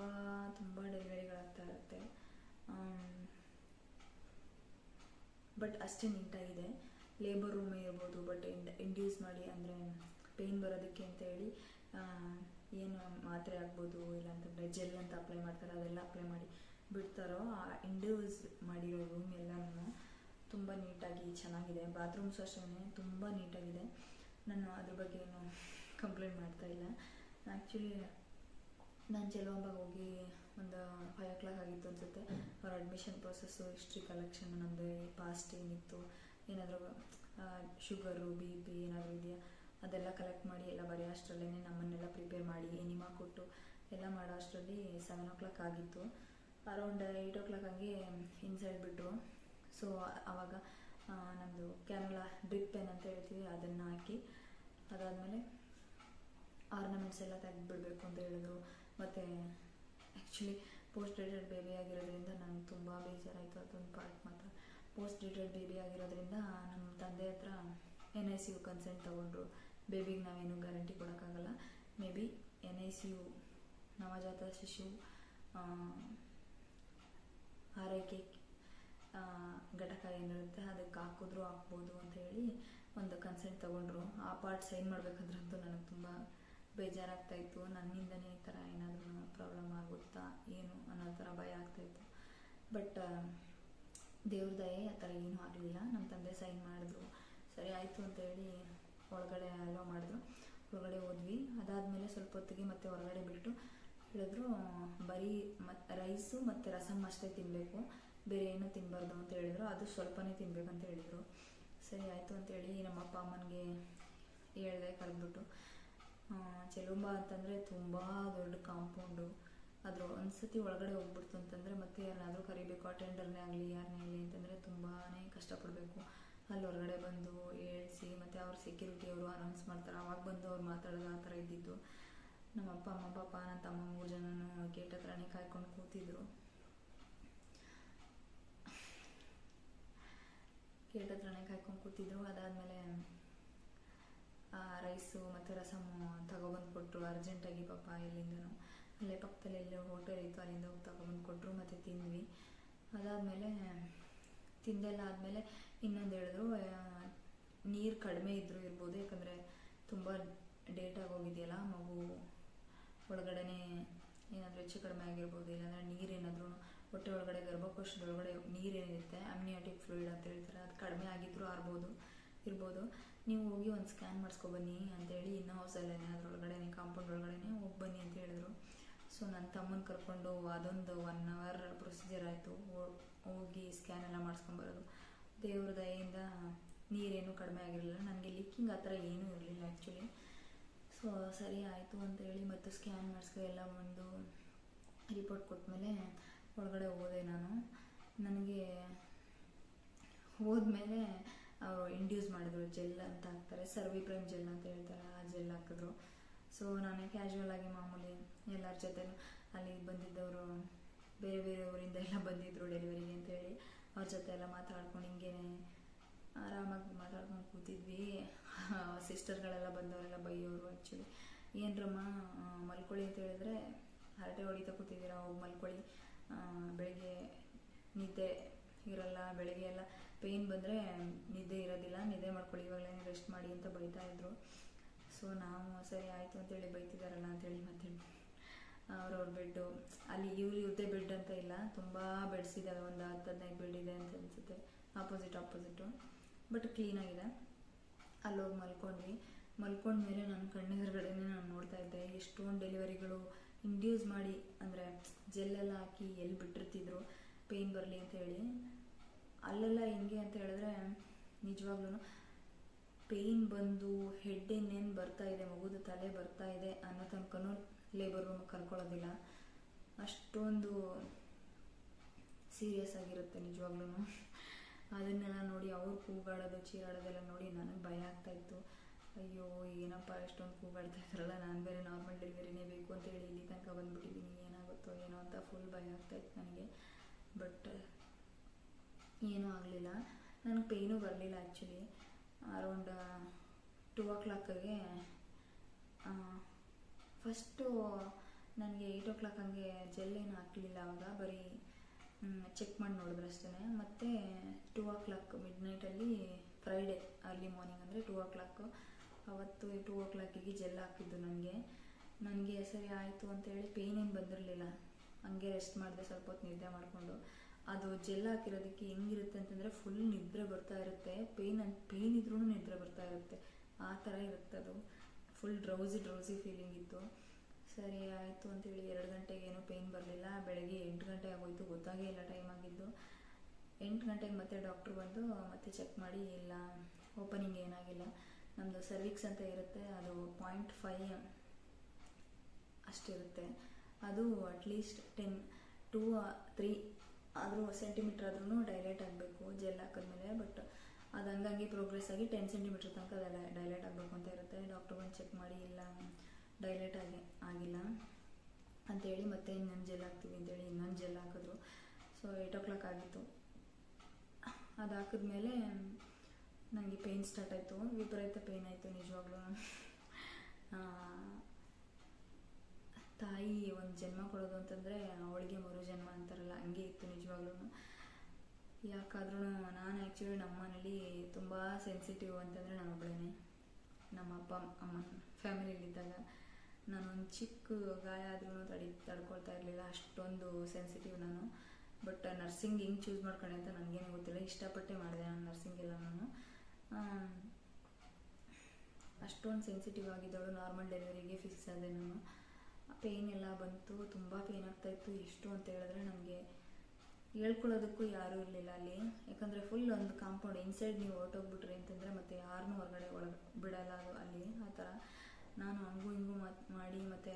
ತುಂಬ ಡೆಲಿವರಿಗಳಾಗ್ತಾ ಇರುತ್ತೆ. ಬಟ್ ಅಷ್ಟೇ ನೀಟಾಗಿದೆ. ಲೇಬರ್ ರೂಮೇ ಇರ್ಬೋದು ಬಟ್ ಇಂಡ್ಯೂಸ್ ಮಾಡಿ ಅಂದರೆ ಪೇಯ್ನ್ ಬರೋದಕ್ಕೆ ಅಂತ ಹೇಳಿ ಏನು ಮಾತ್ರೆ ಆಗ್ಬೋದು ಇಲ್ಲಾಂತಂದರೆ ಜೆಲ್ ಅಂತ ಅಪ್ಲೈ ಮಾಡ್ತಾರೆ, ಅದೆಲ್ಲ ಅಪ್ಲೈ ಮಾಡಿ ಬಿಡ್ತಾರೋ, ಆ ಇಂಡ್ಯೂಸ್ ಮಾಡಿರೋ ರೂಮ್ ಎಲ್ಲನೂ ತುಂಬ ನೀಟಾಗಿ ಚೆನ್ನಾಗಿದೆ. ಬಾತ್ರೂಮ್ಸ್ ಅಷ್ಟೇ ತುಂಬ ನೀಟಾಗಿದೆ. ನಾನು ಅದ್ರ ಬಗ್ಗೆ ಏನು ಕಂಪ್ಲೇಂಟ್ ಮಾಡ್ತಾ ಇಲ್ಲ. ಆ್ಯಕ್ಚುಲಿ ನಾನು ಚೆಲುವಂಬಾಗ ಹೋಗಿ ಒಂದು ಫೈವ್ ಓ ಕ್ಲಾಕ್ ಆಗಿತ್ತು ಅನಿಸುತ್ತೆ. ಅವ್ರ ಅಡ್ಮಿಷನ್ ಪ್ರೊಸೆಸ್ಸು ಹಿಸ್ಟ್ರಿ ಕಲೆಕ್ಷನ್ ನಮ್ಮದು ಪಾಸ್ಟ್ ಏನಿತ್ತು, ಏನಾದರೂ ಶುಗರು ಬಿ ಪಿ ಏನಾದರೂ ಇದೆಯಾ? ಅದೆಲ್ಲ ಕಲೆಕ್ಟ್ ಮಾಡಿ ಎಲ್ಲ ಬರೆಯೋ ಅಷ್ಟರಲ್ಲೇ ನಮ್ಮನ್ನೆಲ್ಲ ಪ್ರಿಪೇರ್ ಮಾಡಿ, ಎನಿಮಾ ಕೊಟ್ಟು ಎಲ್ಲ ಮಾಡೋ ಅಷ್ಟರಲ್ಲಿ ಸೆವೆನ್ ಓ ಕ್ಲಾಕ್ ಆಗಿತ್ತು. ಅರೌಂಡ್ ಏಯ್ಟ್ ಓ ಕ್ಲಾಕ್ ಹಂಗೆ ಇನ್ಸೈಡ್ ಬಿಟ್ಟರು ಸೊ ಆವಾಗ ನಮ್ಮದು ಕ್ಯಾನುಲಾ ಡ್ರಿಪ್ ಪೆನ್ ಅಂತ ಹೇಳ್ತೀವಿ, ಅದನ್ನು ಹಾಕಿ, ಅದಾದಮೇಲೆ ಆರ್ನಮೆಂಟ್ಸ್ ಎಲ್ಲ ತೆಗೆದುಬಿಡ್ಬೇಕು ಅಂತ ಹೇಳಿದ್ರು. ಮತ್ತು ಆ್ಯಕ್ಚುಲಿ ಪೋಸ್ಟ್ ಡೇಟೆಡ್ ಬೇಬಿ ಆಗಿರೋದ್ರಿಂದ ನನಗೆ ತುಂಬ ಬೇಜಾರಾಯಿತು. ಅದೊಂದು ಪಾರ್ಟ್ ಮಾತ್ರ. ಪೋಸ್ಟ್ ಡೇಟೆಡ್ ಬೇಬಿ ಆಗಿರೋದ್ರಿಂದ ನಮ್ಮ ತಂದೆ ಹತ್ರ N I C U consent ತೊಗೊಂಡ್ರು. ಬೇಬಿಗೆ ನಾವೇನು guarantee ಕೊಡೋಕ್ಕಾಗಲ್ಲ. Maybe N I C U ನವಜಾತ ಶಿಶು ಆರೈಕೆ ಘಟಕ ಏನಿರುತ್ತೆ ಅದಕ್ಕೆ ಹಾಕಿದ್ರು ಹಾಕ್ಬೋದು ಅಂತ ಹೇಳಿ ಒಂದು ಕನ್ಸೆಂಟ್ ತೊಗೊಂಡ್ರು. ಆ ಪಾರ್ಟ್ ಸೈನ್ ಮಾಡಬೇಕಂದ್ರಂತೂ ನನಗೆ ತುಂಬ ಬೇಜಾರಾಗ್ತಾ ಇತ್ತು ನನ್ನಿಂದನೇ ಈ ಥರ ಏನಾದರೂ ಪ್ರಾಬ್ಲಮ್ ಆಗುತ್ತಾ, ಏನು ಅನ್ನೋ ಥರ ಭಯ ಆಗ್ತಾಯಿತ್ತು. ಬಟ್ ದೇವ್ರ ದಯೆ ಆ ಥರ ಏನೂ ಆಗಲಿಲ್ಲ. ನಮ್ಮ ತಂದೆ ಸೈನ್ ಮಾಡಿದ್ರು. ಸರಿ, ಆಯಿತು ಅಂತ ಹೇಳಿ ಒಳಗಡೆ ಅಲೋ ಮಾಡಿದ್ರು. ಹೊರಗಡೆ ಹೋದ್ವಿ. ಅದಾದಮೇಲೆ ಸ್ವಲ್ಪ ಹೊತ್ತಿಗೆ ಮತ್ತೆ ಹೊರಗಡೆ ಬಿಟ್ಟು ಹೇಳಿದ್ರು ಬರೀ ಮತ್ತು ರೈಸು ಮತ್ತು ರಸಮ್ ಅಷ್ಟೇ ತಿನ್ನಬೇಕು ಬೇರೆ ಏನೂ ತಿನ್ನಬಾರ್ದು ಅಂತ ಹೇಳಿದ್ರು. ಅದು ಸ್ವಲ್ಪನೇ ತಿನ್ಬೇಕಂತ ಹೇಳಿದ್ರು. ಸರಿ, ಆಯಿತು ಅಂತೇಳಿ ನಮ್ಮ ಅಪ್ಪ ಅಮ್ಮನಿಗೆ ಹೇಳಿದೆ ಕರೆದ್ಬಿಟ್ಟು. ಚೆಲುಂಬ ಅಂತಂದರೆ ತುಂಬ ದೊಡ್ಡ ಕಾಂಪೌಂಡು ಅದ್ರ ಒಂದ್ಸತಿ ಒಳಗಡೆ ಹೋಗ್ಬಿಡ್ತು ಅಂತಂದರೆ ಮತ್ತೆ ಯಾರನ್ನಾದರೂ ಕರಿಬೇಕು ಅಟೆಂಡರ್ನೇ ಆಗಲಿ ಯಾರನ್ನೇ ಆಗಲಿ ಅಂತಂದರೆ ತುಂಬಾ ಕಷ್ಟಪಡಬೇಕು. ಅಲ್ಲಿ ಹೊರಗಡೆ ಬಂದು ಏಳ್ಸಿ ಮತ್ತು ಅವ್ರ ಸೆಕ್ಯೂರಿಟಿ ಅವರು ಅನೌನ್ಸ್ ಮಾಡ್ತಾರೆ. ಅವಾಗ ಬಂದು ಅವ್ರು ಮಾತಾಡೋದು ಆ ಥರ ಇದ್ದಿದ್ದು ನಮ್ಮ ಅಪ್ಪ, ಅಮ್ಮ, ಪಾಪ, ನನ್ನ ತಮ್ಮ ಮೂರು ಜನನು ಗೇಟ್ ಹತ್ರನೇ ಕಾಯ್ಕೊಂಡು ಕೂತಿದ್ರು. ಗೇಟ್ ಹತ್ರನೇ ಕಾಯ್ಕೊಂಡು ಕೂತಿದ್ರು. ಅದಾದಮೇಲೆ ರೈಸು ಮತ್ತು ರಸಮ್ಮು ತಗೊಬಂದು ಕೊಟ್ಟರು ಅರ್ಜೆಂಟಾಗಿ ಪಾಪ ಎಲ್ಲಿಂದನೂ. ಅಲ್ಲೇ ಪಕ್ಕದಲ್ಲಿ ಎಲ್ಲೋ ಹೋಟೆಲ್ ಇತ್ತು, ಅಲ್ಲಿಂದ ಹೋಗಿ ತಗೊಬಂದು ಕೊಟ್ಟರು ಮತ್ತು ತಿಂದ್ವಿ. ಅದಾದಮೇಲೆ ತಿಂದೆಲ್ಲ ಆದಮೇಲೆ ಇನ್ನೊಂದು ಹೇಳಿದ್ರು ನೀರು ಕಡಿಮೆ ಇದ್ದರೂ ಇರ್ಬೋದು, ಯಾಕಂದರೆ ತುಂಬ ಡೇಟ್ ಹೋಗಿದೆಯಲ್ಲ ಮಗು ಒಳಗಡೆ ಏನಾದರೂ ಹೆಚ್ಚು ಕಡಿಮೆ ಆಗಿರ್ಬೋದು, ಇಲ್ಲಾಂದರೆ ನೀರೇನಾದರೂ ಹೊಟ್ಟೆ ಒಳಗಡೆ, ಗರ್ಭಕೋಶದೊಳಗಡೆ ನೀರೇನಿರುತ್ತೆ ಅಮ್ನಿಯಾಟಿಕ್ ಫ್ಲೂಯಿಡ್ ಅಂತ ಹೇಳ್ತಾರೆ, ಅದು ಕಡಿಮೆ ಆಗಿದ್ರೂ ಆರ್ಬೋದು, ಇರ್ಬೋದು. ನೀವು ಹೋಗಿ ಒಂದು ಸ್ಕ್ಯಾನ್ ಮಾಡಿಸ್ಕೊಬನ್ನಿ ಅಂತೇಳಿ ಇನ್ನೂ ಹೌಸಲ್ಲೇ ಅದರೊಳಗಡೆ ಕಾಂಪೌಂಡ್ ಒಳಗಡೆ ಹೋಗಿ ಬನ್ನಿ ಅಂತ ಹೇಳಿದ್ರು. ಸೊ ನನ್ನ ತಮ್ಮನ ಕರ್ಕೊಂಡು ಅದೊಂದು ಒನ್ ಅವರ್ ಪ್ರೊಸೀಜರ್ ಆಯಿತು. ಹೋಗಿ ಸ್ಕ್ಯಾನ್ ಎಲ್ಲ ಮಾಡಿಸ್ಕೊಂಬರೋದು. ದೇವ್ರ ದಯೆಯಿಂದ ನೀರೇನು ಕಡಿಮೆ ಆಗಿರಲಿಲ್ಲ. ನನಗೆ ಲೀಕಿಂಗ್ ಆ ಥರ ಏನೂ ಇರಲಿಲ್ಲ ಆ್ಯಕ್ಚುಲಿ ಸೊ ಸರಿ ಆಯಿತು ಅಂತೇಳಿ ಮತ್ತು ಸ್ಕ್ಯಾನ್ ಮಾಡಿಸ್ಕೊ ಎಲ್ಲ ಒಂದು ರಿಪೋರ್ಟ್ ಕೊಟ್ಟಮೇಲೆ ಒಳಗಡೆ ಹೋದೆ ನಾನು. ನನಗೆ ಹೋದ್ಮೇಲೆ ಅವರು ಇಂಡ್ಯೂಸ್ ಮಾಡಿದ್ರು ಜೆಲ್ ಅಂತ ಹಾಕ್ತಾರೆ, ಸರ್ವಿ ಪ್ರೈಮ್ ಜೆಲ್ ಅಂತ ಹೇಳ್ತಾರೆ, ಆ ಜೆಲ್ ಹಾಕಿದ್ರು. ಸೊ ನಾನೇ ಕ್ಯಾಶುವಲ್ ಆಗಿ ಮಾಮೂಲಿ ಎಲ್ಲರ ಜೊತೆನೂ ಅಲ್ಲಿ ಬಂದಿದ್ದವರು, ಬೇರೆ ಬೇರೆ ಊರಿಂದ ಎಲ್ಲ ಬಂದಿದ್ರು ಡೆಲಿವರಿಗೆ ಅಂತೇಳಿ. ಅವ್ರ ಜೊತೆ ಎಲ್ಲ ಮಾತಾಡ್ಕೊಂಡು ಹಿಂಗೇನೆ ಆರಾಮಾಗಿ ಮಾತಾಡ್ಕೊಂಡು ಕೂತಿದ್ವಿ. ಸಿಸ್ಟರ್ಗಳೆಲ್ಲ ಬಂದವರೆಲ್ಲ ಬೈಯೋರು ಆ್ಯಕ್ಚುಲಿ ಏನರಮ್ಮ ಮಲ್ಕೊಳ್ಳಿ ಅಂತ ಹೇಳಿದ್ರೆ ಹರಟೆ ಹೊಡಿತಾ ಕೂತಿದ್ದೀರಾ, ಹೋಗಿ ಮಲ್ಕೊಳ್ಳಿ. ಬೆಳಿಗ್ಗೆ ನಿದ್ದೆ ಇರಲ್ಲ, ಬೆಳಗ್ಗೆ ಎಲ್ಲ ಪೇಯ್ನ್ ಬಂದರೆ ನಿದ್ದೆ ಇರೋದಿಲ್ಲ, ನಿದ್ದೆ ಮಾಡ್ಕೊಳ್ಳಿ, ಇವಾಗಲೇ ರೆಸ್ಟ್ ಮಾಡಿ ಅಂತ ಬೈತಾ ಇದ್ರು. ಸೊ ನಾವು ಸರಿ ಆಯಿತು ಅಂತೇಳಿ ಬೈತಿದ್ದಾರಲ್ಲ ಅಂತೇಳಿ ಮತ್ತೆ ಅವ್ರವ್ರ ಬೆಡ್ಡು ಅಲ್ಲಿ ಇವ್ರು ಇವ್ರದ್ದೇ ಬೆಡ್ ಅಂತ ಇಲ್ಲ, ತುಂಬ ಬೆಡ್ಸ್ ಇದ್ದಾವೆ ಒಂದು ಹತ್ತು ಹದಿನೈದು ಬೆಡ್ ಇದೆ ಅಂತ ಅನಿಸುತ್ತೆ ಆಪೋಸಿಟ್ ಆಪೋಸಿಟು ಬಟ್ ಕ್ಲೀನಾಗಿದೆ ಅಲ್ಲೋಗಿ ಮಲ್ಕೊಂಡ್ವಿ. ಮಲ್ಕೊಂಡ್ಮೇಲೆ ನನ್ನ ಕಣ್ಣೆದುರುಗಡೆನೇ ನಾನು ನೋಡ್ತಾ ಇದ್ದೆ, ಎಷ್ಟೊಂದು ಡೆಲಿವರಿಗಳು ಇಂಡ್ಯೂಸ್ ಮಾಡಿ, ಅಂದರೆ ಜೆಲ್ಲೆಲ್ಲ ಹಾಕಿ ಎಲ್ಲಿ ಬಿಟ್ಟಿರ್ತಿದ್ರು, ಪೇಯ್ನ್ ಬರಲಿ ಅಂತ ಹೇಳಿ. ಅಲ್ಲೆಲ್ಲ ಹೆಂಗೆ ಅಂತ ಹೇಳಿದ್ರೆ ನಿಜವಾಗ್ಲೂ ಪೇಯ್ನ್ ಬಂದು ಹೆಡ್ ಇನ್ನೇನು ಬರ್ತಾ ಇದೆ, ಮಗುದು ತಲೆ ಬರ್ತಾ ಇದೆ ಅನ್ನೋ ತನಕನೂ ಲೇಬರ್ ರೂಮ್ ಕರ್ಕೊಳ್ಳೋದಿಲ್ಲ. ಅಷ್ಟೊಂದು ಸೀರಿಯಸ್ ಆಗಿರುತ್ತೆ ನಿಜವಾಗ್ಲೂ ಅದನ್ನೆಲ್ಲ ನೋಡಿ ಅವ್ರು ಕೂಗಾಡೋದು, ಚೀರಾಡೋದೆಲ್ಲ ನೋಡಿ ನನಗೆ ಭಯ ಆಗ್ತಾ ಇತ್ತು. ಅಯ್ಯೋ, ಏನಪ್ಪ ಎಷ್ಟೊಂದು ಕೂಗಾಡ್ತಾ ಇದ್ದಾರಲ್ಲ ನಾನು ಬೇರೆ ನಾರ್ಮಲ್ ಡೆಲಿವರಿನೇ ಬೇಕು ಅಂತ ಹೇಳಿ ಇಲ್ಲಿ ತನಕ ಬಂದ್ಬಿಟ್ಟಿದ್ದೀನಿ, ಏನಾಗುತ್ತೋ ಏನೋ ಅಂತ ಫುಲ್ ಭಯ ಆಗ್ತಾ ಇತ್ತು ನನಗೆ. ಬಟ್ ಏನೂ ಆಗಲಿಲ್ಲ. ನನಗೆ ಪೇಯ್ನೂ ಬರಲಿಲ್ಲ ಆ್ಯಕ್ಚುಲಿ ಅರೌಂಡ್ ಟೂ ಓ ಕ್ಲಾಕಿಗೆ ಫಸ್ಟು ನನಗೆ ಏಯ್ಟ್ ಓ ಕ್ಲಾಕ್ ಹಂಗೆ ಜೆಲ್ ಏನು ಹಾಕಲಿಲ್ಲ ಆವಾಗ ಬರೀ ಚೆಕ್ ಮಾಡಿ ನೋಡಿದ್ರು ಅಷ್ಟೇ ಮತ್ತು ಟೂ ಓ ಕ್ಲಾಕ್ ಮಿಡ್ ನೈಟಲ್ಲಿ ಫ್ರೈಡೇ ಅರ್ಲಿ ಮಾರ್ನಿಂಗ್ ಅಂದರೆ ಟೂ ಓ ಕ್ಲಾಕು ಅವತ್ತು ಟೂ ಓ ಕ್ಲಾಕಿಗೆ ಜೆಲ್ ಹಾಕಿದ್ದು ನನಗೆ. ನನಗೆ ಸರಿ ಆಯಿತು ಅಂತೇಳಿ ಪೇಯ್ನ್ ಏನು ಬಂದಿರಲಿಲ್ಲ. ಹಂಗೆ ರೆಸ್ಟ್ ಮಾಡಿದೆ ಸ್ವಲ್ಪ ಹೊತ್ತು ನಿದ್ದೆ ಮಾಡಿಕೊಂಡು. ಅದು ಜೆಲ್ ಹಾಕಿರೋದಕ್ಕೆ ಹೆಂಗಿರುತ್ತೆ ಅಂತಂದರೆ ಫುಲ್ ನಿದ್ರೆ ಬರ್ತಾ ಇರುತ್ತೆ. ಪೇಯ್ನ್ ಅಂತ ಪೇಯ್ನ್ ಇದ್ರೂ ನಿದ್ರೆ ಬರ್ತಾ ಇರುತ್ತೆ. ಆ ಥರ ಇರುತ್ತೆ ಅದು. ಫುಲ್ ಡ್ರೌಸಿ ಡ್ರೌಸಿ ಫೀಲಿಂಗ್ ಇತ್ತು. ಸರಿ, ಆಯಿತು ಅಂತೇಳಿ ಎರಡು ಗಂಟೆಗೆ ಏನೂ ಪೇಯ್ನ್ ಬರಲಿಲ್ಲ. ಬೆಳಗ್ಗೆ ಎಂಟು ಗಂಟೆ ಆಗೋಯ್ತು. ಗೊತ್ತಾಗೇ ಇಲ್ಲ ಟೈಮ್ ಆಗಿದ್ದು. ಎಂಟು ಗಂಟೆಗೆ ಮತ್ತೆ ಡಾಕ್ಟ್ರು ಬಂದು ಮತ್ತೆ ಚೆಕ್ ಮಾಡಿ, ಇಲ್ಲ ಓಪನಿಂಗ್ ಏನಾಗಿಲ್ಲ. ನಮ್ಮದು ಸರ್ವಿಕ್ಸ್ ಅಂತ ಇರುತ್ತೆ. ಅದು ಪಾಯಿಂಟ್ ಫೈ ಅಷ್ಟಿರುತ್ತೆ. ಅದು at least ten two three ಆದರೂ ಸೆಂಟಿಮೀಟ್ರ್ ಆದ್ರೂ ಡೈಲೈಟ್ ಆಗಬೇಕು ಜೆಲ್ ಹಾಕಿದ್ಮೇಲೆ ಬಟ್ ಅದು ಹಂಗಂಗೆ ಪ್ರೋಗ್ರೆಸ್ ಆಗಿ ಟೆನ್ ಸೆಂಟಿಮೀಟ್ರ್ ತನಕ ಅದೆಲ್ಲ ಡೈಲೇಟ್ ಆಗಬೇಕು ಅಂತ ಇರುತ್ತೆ. ಡಾಕ್ಟರ್ ಬಂದು ಚೆಕ್ ಮಾಡಿ ಇಲ್ಲ ಡೈಲೈಟ್ ಆಗಿ, ಆಗಿಲ್ಲ ಅಂತೇಳಿ ಮತ್ತೆ ಇನ್ನೊಂದು ಜೆಲ್ ಹಾಕ್ತೀವಿ ಅಂತೇಳಿ ಇನ್ನೊಂದು ಜೆಲ್ ಹಾಕಿದ್ರು. ಸೊ ಏಯ್ಟ್ ಓ ಕ್ಲಾಕ್ ಆಗಿತ್ತು. ಅದು ಹಾಕಿದ್ಮೇಲೆ ನನಗೆ ಪೇಯ್ನ್ ಸ್ಟಾರ್ಟ್ ಆಯಿತು. ವಿಪರೀತ ಪೇಯ್ನ್ ಆಯಿತು ನಿಜವಾಗ್ಲೂ. ತಾಯಿ ಒಂದು ಜನ್ಮ ಕೊಡೋದು ಅಂತಂದರೆ ಅವಳಿಗೆ ಮರು ಜನ್ಮ ಅಂತಾರಲ್ಲ, ಹಂಗೆ ಇತ್ತು ನಿಜವಾಗ್ಲೂ ಯಾಕಾದ್ರೂ ನಾನು ಆ್ಯಕ್ಚುಲಿ ನಮ್ಮ ಮನೇಲಿ ತುಂಬ ಸೆನ್ಸಿಟಿವ್ ಅಂತಂದರೆ ನಾನು ಒಬ್ಬಳೇನೆ ನಮ್ಮ ಅಪ್ಪ, ಅಮ್ಮ ನಾನು ಒಂದು ಚಿಕ್ಕ ಗಾಯ ಆದ್ರೂ ತಡಿ, ತಡ್ಕೊಳ್ತಾ ಇರಲಿಲ್ಲ, ಅಷ್ಟೊಂದು ಸೆನ್ಸಿಟಿವ್ ನಾನು. ಬಟ್ ನರ್ಸಿಂಗ್ ಹೆಂಗೆ ಚೂಸ್ ಮಾಡ್ಕೊಂಡೆ ಅಂತ ನನಗೇನು ಗೊತ್ತಿಲ್ಲ, ಇಷ್ಟಪಟ್ಟೆ ಮಾಡಿದೆ ನಾನು ನರ್ಸಿಂಗ್ ಎಲ್ಲ ನಾನು. ಅಷ್ಟೊಂದು ಸೆನ್ಸಿಟಿವ್ ಆಗಿದ್ದವಳು ನಾರ್ಮಲ್ ಡೆಲಿವರಿಗೆ ಫಿಕ್ಸ್ ಆದೆ ನಾನು. ಪೇಯ್ನ್ ಎಲ್ಲ ಬಂತು, ತುಂಬ ಪೇಯ್ನ್ ಆಗ್ತಾಯಿತ್ತು ಎಷ್ಟು ಅಂತ ಹೇಳಿದ್ರೆ ನಮಗೆ ಹೇಳ್ಕೊಳ್ಳೋದಕ್ಕೂ ಯಾರೂ ಇರಲಿಲ್ಲ ಅಲ್ಲಿ. ಯಾಕಂದರೆ ಫುಲ್ ಒಂದು ಕಾಂಪೌಂಡ್ ಇನ್ಸೈಡ್ ನೀವು ಹೊರಟೋಗ್ಬಿಟ್ರಿ ಅಂತಂದರೆ ಮತ್ತೆ ಯಾರನ್ನೂ ಹೊರಗಡೆ ಒಳಗೆ ಬಿಡಲ್ಲ ಅದು ಅಲ್ಲಿ, ಆ ಥರ. ನಾನು ಹಂಗೂ ಹಿಂಗೂ ಮಾತು ಮಾಡಿ ಮತ್ತು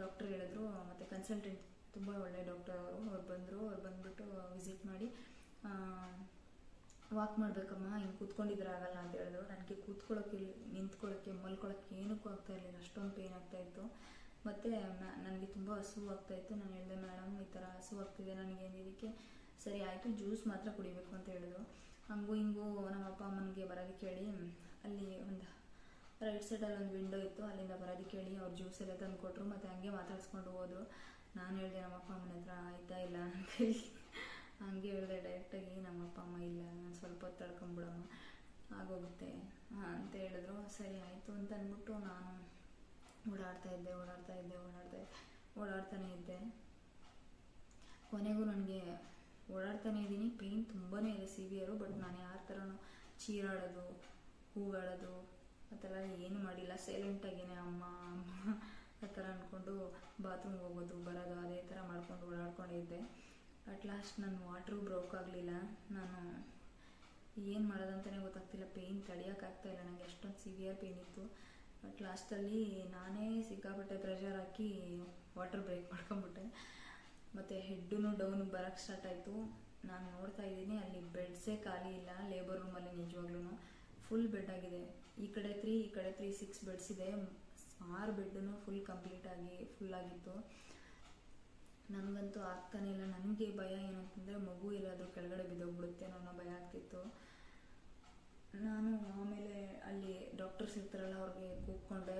ಡಾಕ್ಟರ್ ಹೇಳಿದ್ರು, ಮತ್ತು ಕನ್ಸಲ್ಟೆಂಟ್ ತುಂಬ ಒಳ್ಳೆ ಡಾಕ್ಟರ್ ಅವರು. ಅವ್ರು ಬಂದರು, ಅವ್ರು ಬಂದುಬಿಟ್ಟು ವಿಸಿಟ್ ಮಾಡಿ ವಾಕ್ ಮಾಡಬೇಕಮ್ಮ, ಹಿಂಗೆ ಕೂತ್ಕೊಂಡಿದ್ರೆ ಆಗಲ್ಲ ಅಂತ ಹೇಳಿದ್ರು. ನನಗೆ ಕೂತ್ಕೊಳ್ಳೋಕೆ ನಿಂತ್ಕೊಳ್ಳೋಕ್ಕೆ ಮಲ್ಕೊಳ್ಳೋಕ್ಕೆ ಏನಕ್ಕೂ ಆಗ್ತಾ ಇರಲಿಲ್ಲ. ಅಷ್ಟೊಂದು ಪೇಯ್ನ್ ಆಗ್ತಾಯಿತ್ತು ಮತ್ತು ನನಗೆ ತುಂಬ ಹಸು ಆಗ್ತಾಯಿತ್ತು ನಾನು ಹೇಳಿದೆ, ಮೇಡಮ್, ಈ ಥರ ಹಸು ಆಗ್ತಿದೆ ನನಗೆ ಅಂದಿದ್ದಕ್ಕೆ ಸರಿ ಆಯಿತು, ಜ್ಯೂಸ್ ಮಾತ್ರ ಕುಡಿಬೇಕು ಅಂತ ಹೇಳಿದ್ರು. ಹಂಗೂ ಹಿಂಗೂ ನಮ್ಮ ಅಪ್ಪ ಅಮ್ಮನಿಗೆ ಬರೋದಕ್ಕೆ ಹೇಳಿ ಅಲ್ಲಿ ಒಂದು ರೈಟ್ ಸೈಡಲ್ಲಿ ಒಂದು ವಿಂಡೋ ಇತ್ತು, ಅಲ್ಲಿಂದ ಬರೋದಕ್ಕೆ ಹೇಳಿ ಅವ್ರು ಜ್ಯೂಸ್ ಎಲ್ಲ ತಂದು ಕೊಟ್ಟರು ಮತ್ತು ಹಂಗೆ ಮಾತಾಡಿಸ್ಕೊಂಡು ಹೋದ್ರು. ನಾನು ಹೇಳಿದೆ, ನಮ್ಮ ಅಪ್ಪ ಅಮ್ಮನ ಹತ್ರ ಆಯ್ತಾ ಇಲ್ಲ? ಅಂತ ಕೈಲಿ ಹಂಗೆ ಹೇಳಿದೆ ಡೈರೆಕ್ಟಾಗಿ ನಮ್ಮ ಅಪ್ಪ ಅಮ್ಮ ಇಲ್ಲ, ನಾನು ಸ್ವಲ್ಪ ಹೊತ್ತು ತಡ್ಕೊಂಬಿಡಮ್ಮ, ಆಗೋಗುತ್ತೆ. ಅಂತ ಹೇಳಿದ್ರು. ಸರಿ ಆಯಿತು ಅಂತ ಅಂದ್ಬಿಟ್ಟು ನಾನು ಓಡಾಡ್ತಾ ಇದ್ದೆ ಓಡಾಡ್ತಾ ಇದ್ದೆ, ಓಡಾಡ್ತಾ ಓಡಾಡ್ತಾನೆ ಇದ್ದೆ. ಕೊನೆಗೂ ನನಗೆ ಓಡಾಡ್ತಾನೆ ಇದ್ದೀನಿ. ಪೇಯ್ನ್ ತುಂಬಾ ಇದೆ ಸಿವಿಯರು, ಬಟ್ ನಾನು ಯಾರ ಥರನೂ ಚೀರಾಡೋದು ಕೂಗಾಡೋದು ಆ ಥರ ಏನೂ ಮಾಡಿಲ್ಲ. ಸೈಲೆಂಟಾಗೇನೆ ಅಮ್ಮ ಅಮ್ಮ, ಆ ಥರ ಅಂದ್ಕೊಂಡು ಬಾತ್ರೂಮ್ಗೆ ಹೋಗೋದು, ಬರೋದು, ಅದೇ ಥರ ಮಾಡ್ಕೊಂಡು ಓಡಾಡ್ಕೊಂಡಿದ್ದೆ ಅಟ್ ಲಾಸ್ಟ್ ನನ್ನ ವಾಟ್ರು ಬ್ರೋಕ್ ಆಗಲಿಲ್ಲ. ನಾನು ಏನು ಮಾಡೋದಂತಲೇ ಗೊತ್ತಾಗ್ತಿಲ್ಲ. ಪೇಯ್ನ್ ತಡೆಯೋಕ್ಕಾಗ್ತಾಯಿಲ್ಲ ನನಗೆ ಅಷ್ಟೊಂದು ಸಿವಿಯರ್ ಪೇಯ್ನ್ ಇತ್ತು. ಬಟ್ ಲಾಸ್ಟಲ್ಲಿ ನಾನೇ ಸಿಕ್ಕಾಪಟ್ಟೆ ಪ್ರೆಷರ್ ಹಾಕಿ ವಾಟರ್ ಬ್ರೇಕ್ ಮಾಡ್ಕೊಂಬಿಟ್ಟೆ. ಮತ್ತು ಹೆಡ್ಡು ಡೌನ್ ಬರೋಕ್ಕೆ ಸ್ಟಾರ್ಟ್ ಆಯಿತು. ನಾನು ನೋಡ್ತಾ ಇದ್ದೀನಿ, ಅಲ್ಲಿ ಬೆಡ್ಸೇ ಖಾಲಿ ಇಲ್ಲ ಲೇಬರ್ ರೂಮಲ್ಲಿ ನಿಜವಾಗ್ಲೂ ಫುಲ್ ಬೆಡ್ ಆಗಿದೆ. ಈ ಕಡೆ ತ್ರೀ ಈ ಕಡೆ ತ್ರೀ ಸಿಕ್ಸ್ ಬೆಡ್ಸ್ ಇದೆ. ಆರು ಬೆಡ್ಡೂ ಫುಲ್ ಕಂಪ್ಲೀಟ್ ಆಗಿ ಫುಲ್ ಆಗಿತ್ತು. ನನಗಂತೂ ಆಗ್ತಾನೆ ಇಲ್ಲ. ನನಗೆ ಭಯ ಏನಂತಂದರೆ ಮಗು ಎಲ್ಲಾದರೂ ಕೆಳಗಡೆ ಬಿದ್ದೋಗ್ಬಿಡುತ್ತೆ ಅನ್ನೋ ಭಯ ಆಗ್ತಿತ್ತು. ನಾನು ಆಮೇಲೆ ಅಲ್ಲಿ ಡಾಕ್ಟರ್ಸ್ ಇರ್ತಾರಲ್ಲ ಅವ್ರಿಗೆ ಕೂತ್ಕೊಂಡೆ.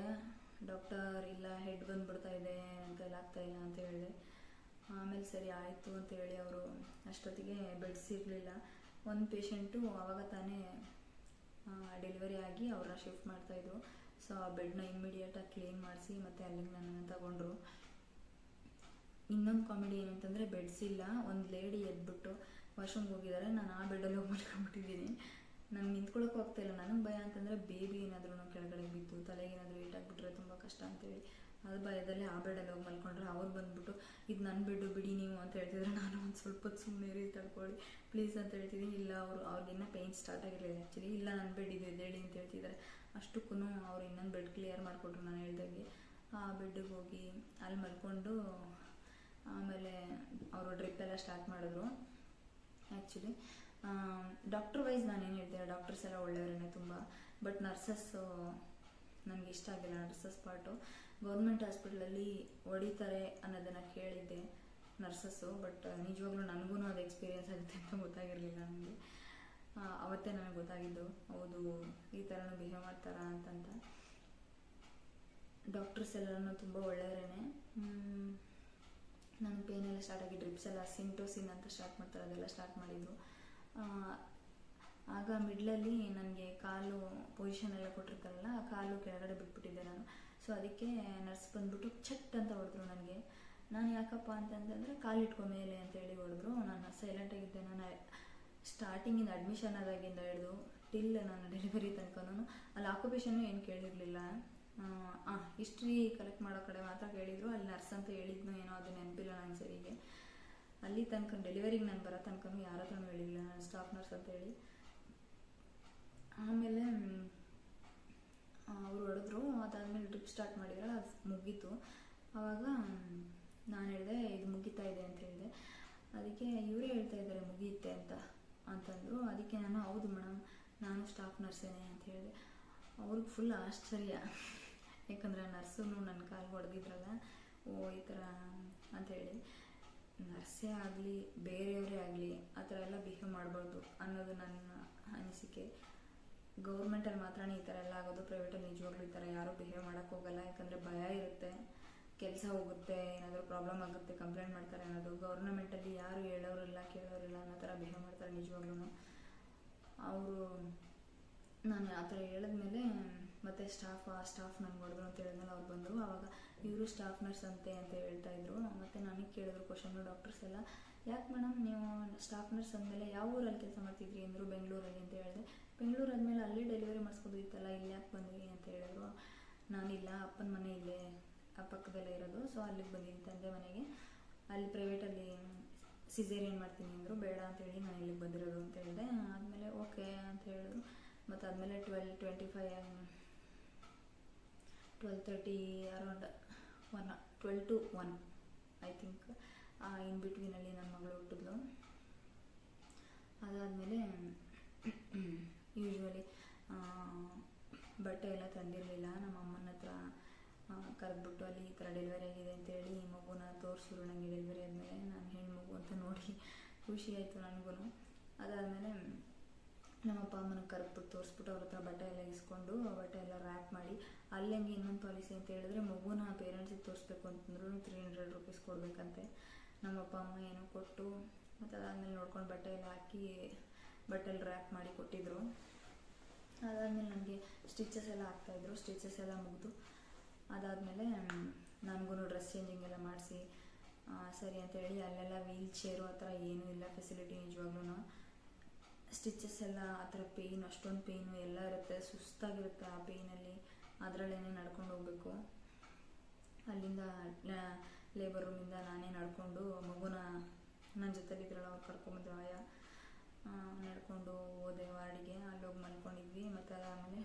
ಡಾಕ್ಟರ್ ಇಲ್ಲ ಹೆಡ್ ಬಂದ್ಬಿಡ್ತಾ ಇದೆ ಅಂತ ಇಲ್ಲ ಅಂತ ಹೇಳಿದೆ. ಆಮೇಲೆ ಸರಿ ಆಯಿತು ಅಂತ ಹೇಳಿ ಅವರು ಅಷ್ಟೊತ್ತಿಗೆ ಬೆಡ್ಸ್ ಇರಲಿಲ್ಲ. ಒಂದು ಪೇಷಂಟು ಆವಾಗ ತಾನೇ ಡೆಲಿವರಿ ಆಗಿ ಅವ್ರನ್ನ ಶಿಫ್ಟ್ ಮಾಡ್ತಾಯಿದ್ರು ಸೊ ಆ ಬೆಡ್ನ ಇಮ್ಮಿಡಿಯೇಟಾಗಿ ಕ್ಲೀನ್ ಮಾಡಿಸಿ ಮತ್ತು ಅಲ್ಲಿಗೆ ನನ್ನನ್ನು ತಗೊಂಡ್ರು. ಇನ್ನೊಂದು ಕಾಮಿಡಿ ಏನಂತಂದರೆ ಬೆಡ್ಸ್ ಇಲ್ಲ. ಒಂದು ಲೇಡಿ ಎದ್ಬಿಟ್ಟು ವಾಶ್ರೂಮ್ಗೆ ಹೋಗಿದ್ದಾರೆ ನಾನು ಆ ಬೆಡ್ಡಲ್ಲಿ ಹೋಗಿ ಮಲ್ಕೊಂಡ್ಬಿಟ್ಟಿದ್ದೀನಿ ನಂಗೆ ನಿಂತ್ಕೊಳ್ಳೋಕೆ ಹೋಗ್ತಾ ಇಲ್ಲ. ನನಗೆ ಭಯ ಅಂತಂದರೆ ಬೇಬಿ ಏನಾದ್ರೂ ಕೆಳಗಡೆ ಬಿದ್ದು, ತಲೆಗೆ ಏನಾದರೂ ಏಟಾಗ್ಬಿಟ್ರೆ ತುಂಬ ಕಷ್ಟ ಅಂತೇಳಿ ಅದು ಭಯದಲ್ಲಿ ಆ ಬೆಡ್ಡಲ್ಲಿ ಹೋಗಿ ಮಲ್ಕೊಂಡ್ರೆ ಅವ್ರು ಬಂದ್ಬಿಟ್ಟು, ಇದು ನನ್ನ ಬೆಡ್ಡು ಬಿಡಿ ನೀವು ಅಂತ ಹೇಳ್ತಿದ್ರೆ. ನಾನು ಒಂದು ಸ್ವಲ್ಪ ಸುಮ್ಮನೆ ರೀ ತಡ್ಕೊಳ್ಳಿ ಪ್ಲೀಸ್ ಅಂತ ಹೇಳ್ತಿದ್ದೀನಿ ಇಲ್ಲ, ಅವರು, ಅವ್ರಿಗಿನ್ನ ಪೇಯ್ನ್ ಸ್ಟಾರ್ಟ್ ಆಗಿರಲಿಲ್ಲ. ಆ್ಯಕ್ಚುಲಿ ಇಲ್ಲ ನನ್ನ ಬೆಡ್ ಇದು ಹೇಳಿ ಅಂತ ಹೇಳ್ತಿದ್ದಾರೆ ಅಷ್ಟಕ್ಕೂ ಅವ್ರು ಇನ್ನೊಂದು ಬೆಡ್ ಕ್ಲಿಯರ್ ಮಾಡಿಕೊಟ್ರು ನಾನು ಹೇಳ್ದಂಗೆ. ಆ ಬೆಡ್ಡಿಗೆ ಹೋಗಿ ಅಲ್ಲಿ ಮಲ್ಕೊಂಡು, ಆಮೇಲೆ ಅವರು ಡ್ರಿಪ್ ಎಲ್ಲ ಸ್ಟಾರ್ಟ್ ಮಾಡಿದ್ರು. ಆ್ಯಕ್ಚುಲಿ ಡಾಕ್ಟರ್ ವೈಸ್ ನಾನು ಏನು ಹೇಳ್ತೀನಿ ಡಾಕ್ಟರ್ಸ್ ಎಲ್ಲ ಒಳ್ಳೆಯವರೇ ತುಂಬ ಬಟ್ ನರ್ಸಸ್ಸು ನನಗೆ ಇಷ್ಟ ಆಗಿಲ್ಲ ನರ್ಸಸ್ ಪಾರ್ಟು ಗೌರ್ಮೆಂಟ್ ಹಾಸ್ಪಿಟ್ಲಲ್ಲಿ ಹೊಡಿತಾರೆ ಅನ್ನೋದನ್ನು ಕೇಳಿದ್ದೆ ನರ್ಸಸ್ಸು ಬಟ್ ನಿಜವಾಗ್ಲೂ ನನಗೂ ಅದು ಎಕ್ಸ್ಪೀರಿಯೆನ್ಸ್ ಆಗುತ್ತೆ ಅಂತ ಗೊತ್ತಾಗಿರಲಿಲ್ಲ ನನಗೆ. ಅವತ್ತೇ ನನಗೆ ಗೊತ್ತಾಗಿದ್ದು, ಹೌದು, ಈ ಥರನೂ ಬಿಹೇವ್ ಮಾಡ್ತಾರಾ ಅಂತಂತ. ಡಾಕ್ಟರ್ಸ್ ಎಲ್ಲರೂ ತುಂಬ ಒಳ್ಳೆಯವರೇ ನನ್ನ ಪೇನೆಲ್ಲ ಸ್ಟಾರ್ಟ್ ಆಗಿ ಡ್ರಿಪ್ಸ್ ಎಲ್ಲ, ಸಿಂಟೋಸಿನ್ ಅಂತ ಸ್ಟಾರ್ಟ್ ಮಾಡ್ತಾರೆ, ಅದೆಲ್ಲ ಸ್ಟಾರ್ಟ್ ಮಾಡಿದ್ರು ಆಗ ಮಿಡ್ಲಲ್ಲಿ ನನಗೆ ಕಾಲು ಪೊಸಿಷನ್ ಎಲ್ಲ ಕೊಟ್ಟಿರ್ತಾರಲ್ಲ, ಆ ಕಾಲು ಕೆಳಗಡೆ ಬಿಟ್ಬಿಟ್ಟಿದ್ದೆ ನಾನು. ಸೊ ಅದಕ್ಕೆ ನರ್ಸ್ ಬಂದ್ಬಿಟ್ಟು ಚಟ್ ಅಂತ ಹೊಡೆದ್ರು ನನಗೆ. ನಾನು ಯಾಕಪ್ಪ ಅಂತಂತಂದರೆ ಕಾಲಿಟ್ಕೊ ಮೇಲೆ ಅಂತ ಹೇಳಿ ಹೊಡೆದ್ರು. ನಾನು ಸೈಲೆಂಟಾಗಿದ್ದೆ ನಾನು ಸ್ಟಾರ್ಟಿಂಗಿಂದ ಅಡ್ಮಿಷನ್ ಆದಾಗಿಂದ ಹಿಡಿದು ಟಿಲ್ ನಾನು ಡೆಲಿವರಿ ತನಕನೂ ಅಲ್ಲಿ ಆಕ್ಯುಪೇಷನ್ನು ಏನು ಕೇಳಿರಲಿಲ್ಲ. ಹಿಸ್ಟ್ರಿ ಕಲೆಕ್ಟ್ ಮಾಡೋ ಕಡೆ ಮಾತ್ರ ಕೇಳಿದ್ರು. ಅಲ್ಲಿ ನರ್ಸ್ ಅಂತ ಹೇಳಿದ್ನು ಏನೋ ಅದು ನೆನಪಿಲ್ಲ ನಂಗೆ ಸರಿಗೆ ಅಲ್ಲಿ ತನಕ ಡೆಲಿವರಿಗೆ ನಾನು ಬರೋ ತನಕನೂ ಯಾರ ಹತ್ರನೂ ಹೇಳಿಲ್ಲ ಸ್ಟಾಫ್ ನರ್ಸ್ ಅಂತ ಹೇಳಿ. ಆಮೇಲೆ ಅವರು ಹೊಡೆದ್ರು. ಅದಾದಮೇಲೆ ಡ್ರಿಪ್ ಸ್ಟಾರ್ಟ್ ಮಾಡಿದ್ರೆ ಅದು ಮುಗೀತು. ಆವಾಗ ನಾನು ಹೇಳಿದೆ, ಇದು ಮುಗೀತಾ ಇದೆ ಅಂತ ಹೇಳಿದೆ. ಅದಕ್ಕೆ ಇವರೇ ಹೇಳ್ತಾ ಇದ್ದಾರೆ ಮುಗಿಯುತ್ತೆ ಅಂತ, ಅಂತಂದರು. ಅದಕ್ಕೆ ನಾನು, ಹೌದು ಮೇಡಮ್ ನಾನು ಸ್ಟಾಫ್ ನರ್ಸೇನೆ ಅಂತ ಹೇಳಿದೆ. ಅವ್ರಿಗೆ ಫುಲ್ ಆಶ್ಚರ್ಯ. ಯಾಕಂದರೆ ನರ್ಸು ನನ್ನ ಕಾಲು ಹೊಡೆದಿದ್ರಲ್ಲ. ಓ, ಈ ಥರ ಅಂತೇಳಿ ನರ್ಸೇ ಆಗಲಿ, ಬೇರೆಯವರೇ ಆಗಲಿ, ಆ ಥರ ಎಲ್ಲ ಬಿಹೇವ್ ಮಾಡಬಾರ್ದು ಅನ್ನೋದು ನನ್ನ ಅನಿಸಿಕೆ. ಗೌರ್ಮೆಂಟಲ್ಲಿ ಮಾತ್ರ ಈ ಥರ ಎಲ್ಲ ಆಗೋದು, ಪ್ರೈವೇಟಲ್ಲಿ ನಿಜವಾಗ್ಲೂ ಈ ಥರ ಯಾರೂ ಬಿಹೇವ್ ಮಾಡೋಕ್ಕೆ ಹೋಗಲ್ಲ. ಯಾಕಂದರೆ ಭಯ ಇರುತ್ತೆ, ಕೆಲಸ ಹೋಗುತ್ತೆ, ಏನಾದರೂ ಪ್ರಾಬ್ಲಮ್ ಆಗುತ್ತೆ ಕಂಪ್ಲೇಂಟ್ ಮಾಡ್ತಾರೆ ಅನ್ನೋದು. ಗೌರ್ನಮೆಂಟಲ್ಲಿ ಯಾರು ಹೇಳೋರಿಲ್ಲ, ಕೇಳೋರಿಲ್ಲ ಅನ್ನೋ ಥರ ಬಿಹೇವ್ ಮಾಡ್ತಾರೆ ನಿಜವಾಗ್ಲೂ ಅವರು, ನಾನು ಆ ಥರ ಹೇಳಿದ್ಮೇಲೆ ಮತ್ತೆ ಸ್ಟಾಫ್ ಆ ಸ್ಟಾಫ್ ನನಗೆ ಹೊಡೆದ್ರು ಅಂತ ಹೇಳಿದ್ಮೇಲೆ ಅವ್ರು ಬಂದರು. ಆವಾಗ ಇವರು ಸ್ಟಾಫ್ ನರ್ಸ್ ಅಂತೆ ಅಂತ ಹೇಳ್ತಾ ಇದ್ರು. ಮತ್ತೆ ನನಗೆ ಕೇಳಿದ್ರು ಕ್ವಶನ್ನು ಡಾಕ್ಟರ್ಸ್ ಎಲ್ಲ, ಯಾಕೆ ಮೇಡಮ್ ನೀವು ಸ್ಟಾಫ್ ನರ್ಸ್ ಅಂದಮೇಲೆ ಯಾವ ಊರಲ್ಲಿ ಕೆಲಸ ಮಾಡ್ತಿದ್ರಿ? ಅಂದರು ಬೆಂಗಳೂರಲ್ಲಿ ಅಂತ ಹೇಳಿದೆ. ಬೆಂಗಳೂರು ಆದಮೇಲೆ ಅಲ್ಲೇ ಡೆಲಿವರಿ ಮಾಡಿಸ್ಬೋದಿತ್ತಲ್ಲ ಇಲ್ಲಿ ಯಾಕೆ ಬಂದ್ರಿ ಅಂತ ಹೇಳಿದ್ರು. ನಾನಿಲ್ಲ, ಅಪ್ಪನ ಮನೆ ಇಲ್ಲೇ ಆ ಪಕ್ಕದಲ್ಲೇ ಇರೋದು ಸೊ ಅಲ್ಲಿಗೆ ಬಂದಿದ್ದೀನಿ ತಂದೆ ಮನೆಗೆ. ಅಲ್ಲಿ ಪ್ರೈವೇಟಲ್ಲಿ ಸಿಸೇರಿಯನ್ ಮಾಡ್ತೀನಿ ಅಂದರು, ಬೇಡ ಅಂತೇಳಿ ನಾನು ಇಲ್ಲಿಗೆ ಬಂದಿರೋದು ಅಂತ ಹೇಳಿದೆ. ಆದಮೇಲೆ ಓಕೆ ಅಂತ ಹೇಳಿದ್ರು. ಮತ್ತು ಆದಮೇಲೆ twelve twenty five twelve thirty around one twelve to one I think in ಬಿಟ್ವೀನಲ್ಲಿ ನನ್ನ ಮಗಳು ಹುಟ್ಟಿದ್ಲು. ಅದಾದಮೇಲೆ ಯೂಶ್ವಲಿ ಬಟ್ಟೆ ಎಲ್ಲ ತಂದಿರಲಿಲ್ಲ. ನಮ್ಮ ಅಮ್ಮನ ಹತ್ರ ಕರೆದ್ಬಿಟ್ಟು ಅಲ್ಲಿ ಈ ಥರ ಡೆಲಿವರಿ ಆಗಿದೆ ಅಂತೇಳಿ ಈ ಮಗುನ ತೋರಿಸಿದ್ರು ನನಗೆ ಡೆಲಿವರಿ ಆದಮೇಲೆ. ನಾನು ಹೆಣ್ಣು ಮಗು ಅಂತ ನೋಡಿ, ಖುಷಿ ಆಯಿತು ನನಗೂ ಅದಾದಮೇಲೆ ನಮ್ಮ ಅಪ್ಪ ಅಮ್ಮನ ಕರೆದ್ಬಿಟ್ಟು ತೋರಿಸ್ಬಿಟ್ಟು ಅವ್ರ ಹತ್ರ ಬಟ್ಟೆ ಎಲ್ಲ ಇಸ್ಕೊಂಡು ಆ ಬಟ್ಟೆ ಎಲ್ಲ ರ್ಯಾಪ್ ಮಾಡಿ, ಅಲ್ಲಂಗೆ ಇನ್ನೊಂದು ಪಾಲಿಸಿ ಅಂತ ಹೇಳಿದ್ರೆ ಮಗುನ ಪೇರೆಂಟ್ಸಿಗೆ ತೋರಿಸ್ಬೇಕು ಅಂತಂದ್ರು ತ್ರೀ ಹಂಡ್ರೆಡ್ ರುಪೀಸ್ ಕೊಡಬೇಕಂತೆ. ನಮ್ಮ ಅಪ್ಪ ಅಮ್ಮ ಏನೋ ಕೊಟ್ಟು ಮತ್ತು ಅದಾದಮೇಲೆ ನೋಡ್ಕೊಂಡು ಬಟ್ಟೆ ಎಲ್ಲ ಹಾಕಿ ಬಟ್ಟೆಲಿ ರ್ಯಾಪ್ ಮಾಡಿ ಕೊಟ್ಟಿದ್ರು. ಅದಾದಮೇಲೆ ನನಗೆ ಸ್ಟಿಚಸ್ ಎಲ್ಲ ಹಾಕ್ತಾಯಿದ್ರು ಸ್ಟಿಚಸ್ ಎಲ್ಲ ಮುಗಿದು. ಅದಾದಮೇಲೆ ನನಗೂ ಡ್ರೆಸ್ ಚೇಂಜಿಂಗ್ ಎಲ್ಲ ಮಾಡಿಸಿ ಸರಿ ಅಂತ ಹೇಳಿ ಅಲ್ಲೆಲ್ಲ ವೀಲ್ ಚೇರು ಆ ಥರ ಏನೂ ಇಲ್ಲ ಫೆಸಿಲಿಟಿ ನಿಜವಾಗ್ಲೂ ಸ್ಟಿಚಸ್ ಎಲ್ಲ ಆ ಥರ ಪೇಯ್ನ್ ಅಷ್ಟೊಂದು ಪೇಯ್ನು ಎಲ್ಲ ಇರುತ್ತೆ. ಸುಸ್ತಾಗಿರುತ್ತೆ ಆ ಪೇಯ್ನಲ್ಲಿ ಅದರಲ್ಲೇನೆ ನಡ್ಕೊಂಡು ಹೋಗ್ಬೇಕು. ಅಲ್ಲಿಂದ ಲೇಬರ್ ರೂಮಿಂದ ನಾನೇ ನಡ್ಕೊಂಡು ಮಗುನ ನನ್ನ ಜೊತೆಲಿದ್ರಲ್ಲ ಅವ್ರು ಕರ್ಕೊಂಬಂದ್ರು ಆಯ. ನಡ್ಕೊಂಡು ಹೋದೆ ವಾರ್ಡಿಗೆ. ಅಲ್ಲೋಗಿ ಮಲ್ಕೊಂಡಿದ್ವಿ. ಮತ್ತು ಅದಾದಮೇಲೆ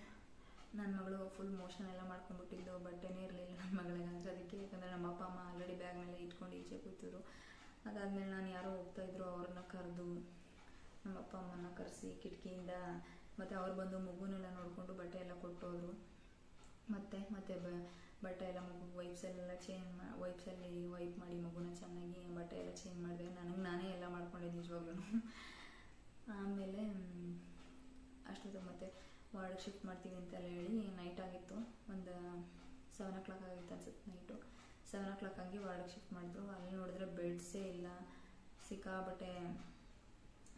ನನ್ನ ಮಗಳು ಫುಲ್ ಮೋಷನ್ ಎಲ್ಲ ಮಾಡ್ಕೊಂಡ್ಬಿಟ್ಟಿದ್ದು. ಬಟ್ಟೆನೇ ಇರಲಿಲ್ಲ ನನ್ನ ಮಗಳಿಗೆ ಅದಕ್ಕೆ ಯಾಕಂದರೆ ನಮ್ಮ ಅಪ್ಪ, ಅಮ್ಮ ಆಲ್ರೆಡಿ ಬ್ಯಾಗ್ನೆಲ್ಲ ಇಟ್ಕೊಂಡು ಈಚೆ ಕೂತಿದ್ರು. ಅದಾದಮೇಲೆ ನಾನು ಯಾರೋ ಹೋಗ್ತಾಯಿದ್ರು ಅವ್ರನ್ನ ಕರೆದು ನಮ್ಮ ಅಪ್ಪ ಅಮ್ಮನ ಕರೆಸಿ ಕಿಟಕಿಯಿಂದ ಮತ್ತು ಅವ್ರು ಬಂದು ಮಗುನೆಲ್ಲ ನೋಡಿಕೊಂಡು ಬಟ್ಟೆ ಎಲ್ಲ ಕೊಟ್ಟೋದ್ರು. ಮತ್ತೆ ಮತ್ತೆ ಬಟ್ಟೆ ಎಲ್ಲ ಮಗು ವೈಪ್ಸಲ್ಲೆಲ್ಲ ಚೇಂಜ್ ಮಾ ವೈಪ್ಸಲ್ಲಿ ವೈಪ್ ಮಾಡಿ ಮಗುನ ಚೆನ್ನಾಗಿ ಬಟ್ಟೆ ಎಲ್ಲ ಚೇಂಜ್ ಮಾಡಿದೆ. ನನಗೆ ನಾನೇ ಎಲ್ಲ ಮಾಡ್ಕೊಂಡಿದ್ದೆ ನಿಜವಾಗ್ಲೂ. ಆಮೇಲೆ ಅಷ್ಟೊತ್ತಿಗೆ ಮತ್ತೆ ವಾರ್ಡ್ ಶಿಫ್ಟ್ ಮಾಡ್ತೀವಿ ಅಂತೆಲ್ಲ ಹೇಳಿ ನೈಟ್ ಆಗಿತ್ತು. ಒಂದು ಸೆವೆನ್ ಓ ಕ್ಲಾಕ್ ಆಗಿತ್ತು ಅನ್ಸುತ್ತೆ ನೈಟು ಸೆವೆನ್ ಓ ಕ್ಲಾಕ್ ಆಗಿ ವಾರ್ಡಿಗೆ ಶಿಫ್ಟ್ ಮಾಡಿದ್ರು. ಅಲ್ಲಿ ನೋಡಿದ್ರೆ ಬೆಡ್ಸೇ ಇಲ್ಲ. ಸಿಕ್ಕಾಬಟ್ಟೆ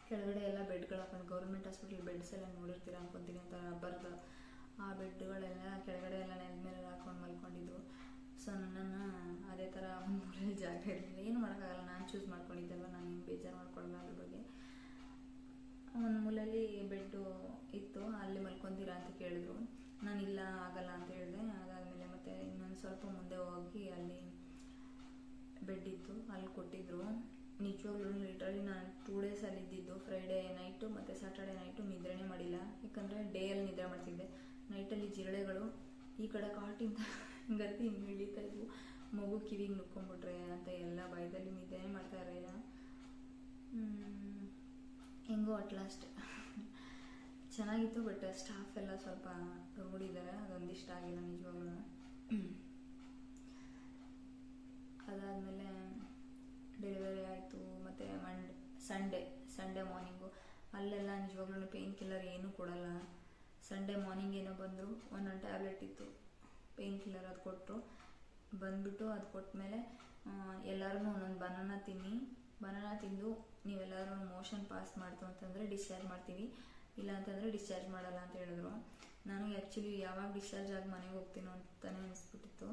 ಕೆಳಗಡೆ ಎಲ್ಲ ಬೆಡ್ಗಳು ಹಾಕೊಂಡು, ಗೌರ್ಮೆಂಟ್ ಹಾಸ್ಪಿಟಲ್ ಬೆಡ್ಸ್ ಎಲ್ಲ ನೋಡಿರ್ತೀರ ಅನ್ಕೊತೀನಿ ಅಂತ ಬರ್ದು ಆ ಬೆಡ್ಗಳೆಲ್ಲ ಕೆಳಗಡೆ ಎಲ್ಲ ನೆಲದ ಮೇಲೆ ಹಾಕೊಂಡು ಮಲ್ಕೊಂಡಿದ್ದು. ಸೊ ನನ್ನನ್ನು ಅದೇ ಥರ ಮೂರಲ್ಲಿ ಜಾಗ ಇರಲಿಲ್ಲ ಏನು ಮಾಡೋಕ್ಕಾಗಲ್ಲ, ನಾನು ಚೂಸ್ ಮಾಡ್ಕೊಂಡಿದ್ದಲ್ವ, ನಾನು ಏನು ಬೇಜಾರು ಮಾಡ್ಕೊಳ್ಳಲ್ಲ ಅದ್ರ ಬಗ್ಗೆ. ಒಂದು ಮೂಲೆಯಲ್ಲಿ ಬೆಡ್ಡು ಇತ್ತು, ಅಲ್ಲಿ ಮಲ್ಕೊಂತೀರಾ ಅಂತ ಕೇಳಿದ್ರು. ನಾನು ಇಲ್ಲ, ಆಗಲ್ಲ ಅಂತ ಹೇಳಿದೆ. ಅದಾದಮೇಲೆ ಮತ್ತೆ ಇನ್ನೊಂದು ಸ್ವಲ್ಪ ಮುಂದೆ ಹೋಗಿ ಅಲ್ಲಿ ಬೆಡ್ ಇತ್ತು ಅಲ್ಲಿ ಕೊಟ್ಟಿದ್ರು. ನಿಜವಾಗ್ಲೂ ಲಿಟ್ರಲಿ ನಾನು ಟೂ ಡೇಸ್ ಅಲ್ಲಿ ಇದ್ದಿದ್ದು ಫ್ರೈಡೇ ನೈಟು ಮತ್ತು ಸ್ಯಾಟರ್ಡೆ ನೈಟು ನಿದ್ರೆನೇ ಮಾಡಿಲ್ಲ. ಯಾಕಂದರೆ ಡೇಯಲ್ಲಿ ನಿದ್ರೆ ಮಾಡ್ತಿದ್ದೆ. ನೈಟಲ್ಲಿ ಜಿರಳೆಗಳು ಈ ಕಡೆ ಕಾಟಿಂದ ಗತಿ ಹಿಂಗೆ ಇಳಿತಾ ಇದ್ವು. ಮಗು ಕಿವಿಗೆ ನುಕ್ಕೊಂಬಿಟ್ರೆ ಅಂತ ಎಲ್ಲ ಭಯದಲ್ಲಿ ನಿದ್ರೆನೇ ಮಾಡ್ತಾ ಇರಲಿಲ್ಲ. ಹೆಂಗೋ ಅಟ್ ಲಾಸ್ಟ್ ಚೆನ್ನಾಗಿತ್ತು ಬಟ್ ಸ್ಟಾಫ್ ಎಲ್ಲ ಸ್ವಲ್ಪ ರೂಢಿದ್ದಾರೆ ಅದೊಂದಿಷ್ಟ ಆಗಿಲ್ಲ ನಿಜವಾಗ್ಲೂ. ಅದಾದಮೇಲೆ ಡೆಲಿವರಿ ಆಯಿತು. ಮತ್ತು ಮಂಡ್ ಸಂಡೇ ಸಂಡೇ ಮಾರ್ನಿಂಗು ಅಲ್ಲೆಲ್ಲ ನಿಜವಾಗ್ಲೂ ಪೇಯ್ನ್ ಕಿಲ್ಲರ್ ಏನೂ ಕೊಡಲ್ಲ. ಸಂಡೇ ಮಾರ್ನಿಂಗ್ ಏನೋ ಬಂದರು, ಒಂದೊಂದು ಟ್ಯಾಬ್ಲೆಟ್ ಇತ್ತು. ಪೇಯ್ನ್ ಕಿಲ್ಲರ್ ಅದು ಕೊಟ್ಟರು ಬಂದ್ಬಿಟ್ಟು ಅದು ಕೊಟ್ಟಮೇಲೆ ಎಲ್ಲರೂ ಒಂದೊಂದು ಬನಾನ ತಿನ್ನಿ. ಬನಾನ ತಿಂದು ನೀವೆಲ್ಲರೂ ಮೋಷನ್ ಪಾಸ್ ಮಾಡ್ತು ಅಂತಂದರೆ ಡಿಸ್ಚಾರ್ಜ್ ಮಾಡ್ತೀವಿ. ಇಲ್ಲ ಅಂತಂದರೆ ಡಿಸ್ಚಾರ್ಜ್ ಮಾಡಲ್ಲ ಅಂತ ಹೇಳಿದ್ರು. ನಾನು ಆ್ಯಕ್ಚುಲಿ ಯಾವಾಗ ಡಿಸ್ಚಾರ್ಜ್ ಆಗಿ ಮನೆಗೆ ಹೋಗ್ತೀನೋ ಅಂತಲೇ ಅನಿಸ್ಬಿಟ್ಟಿತ್ತು.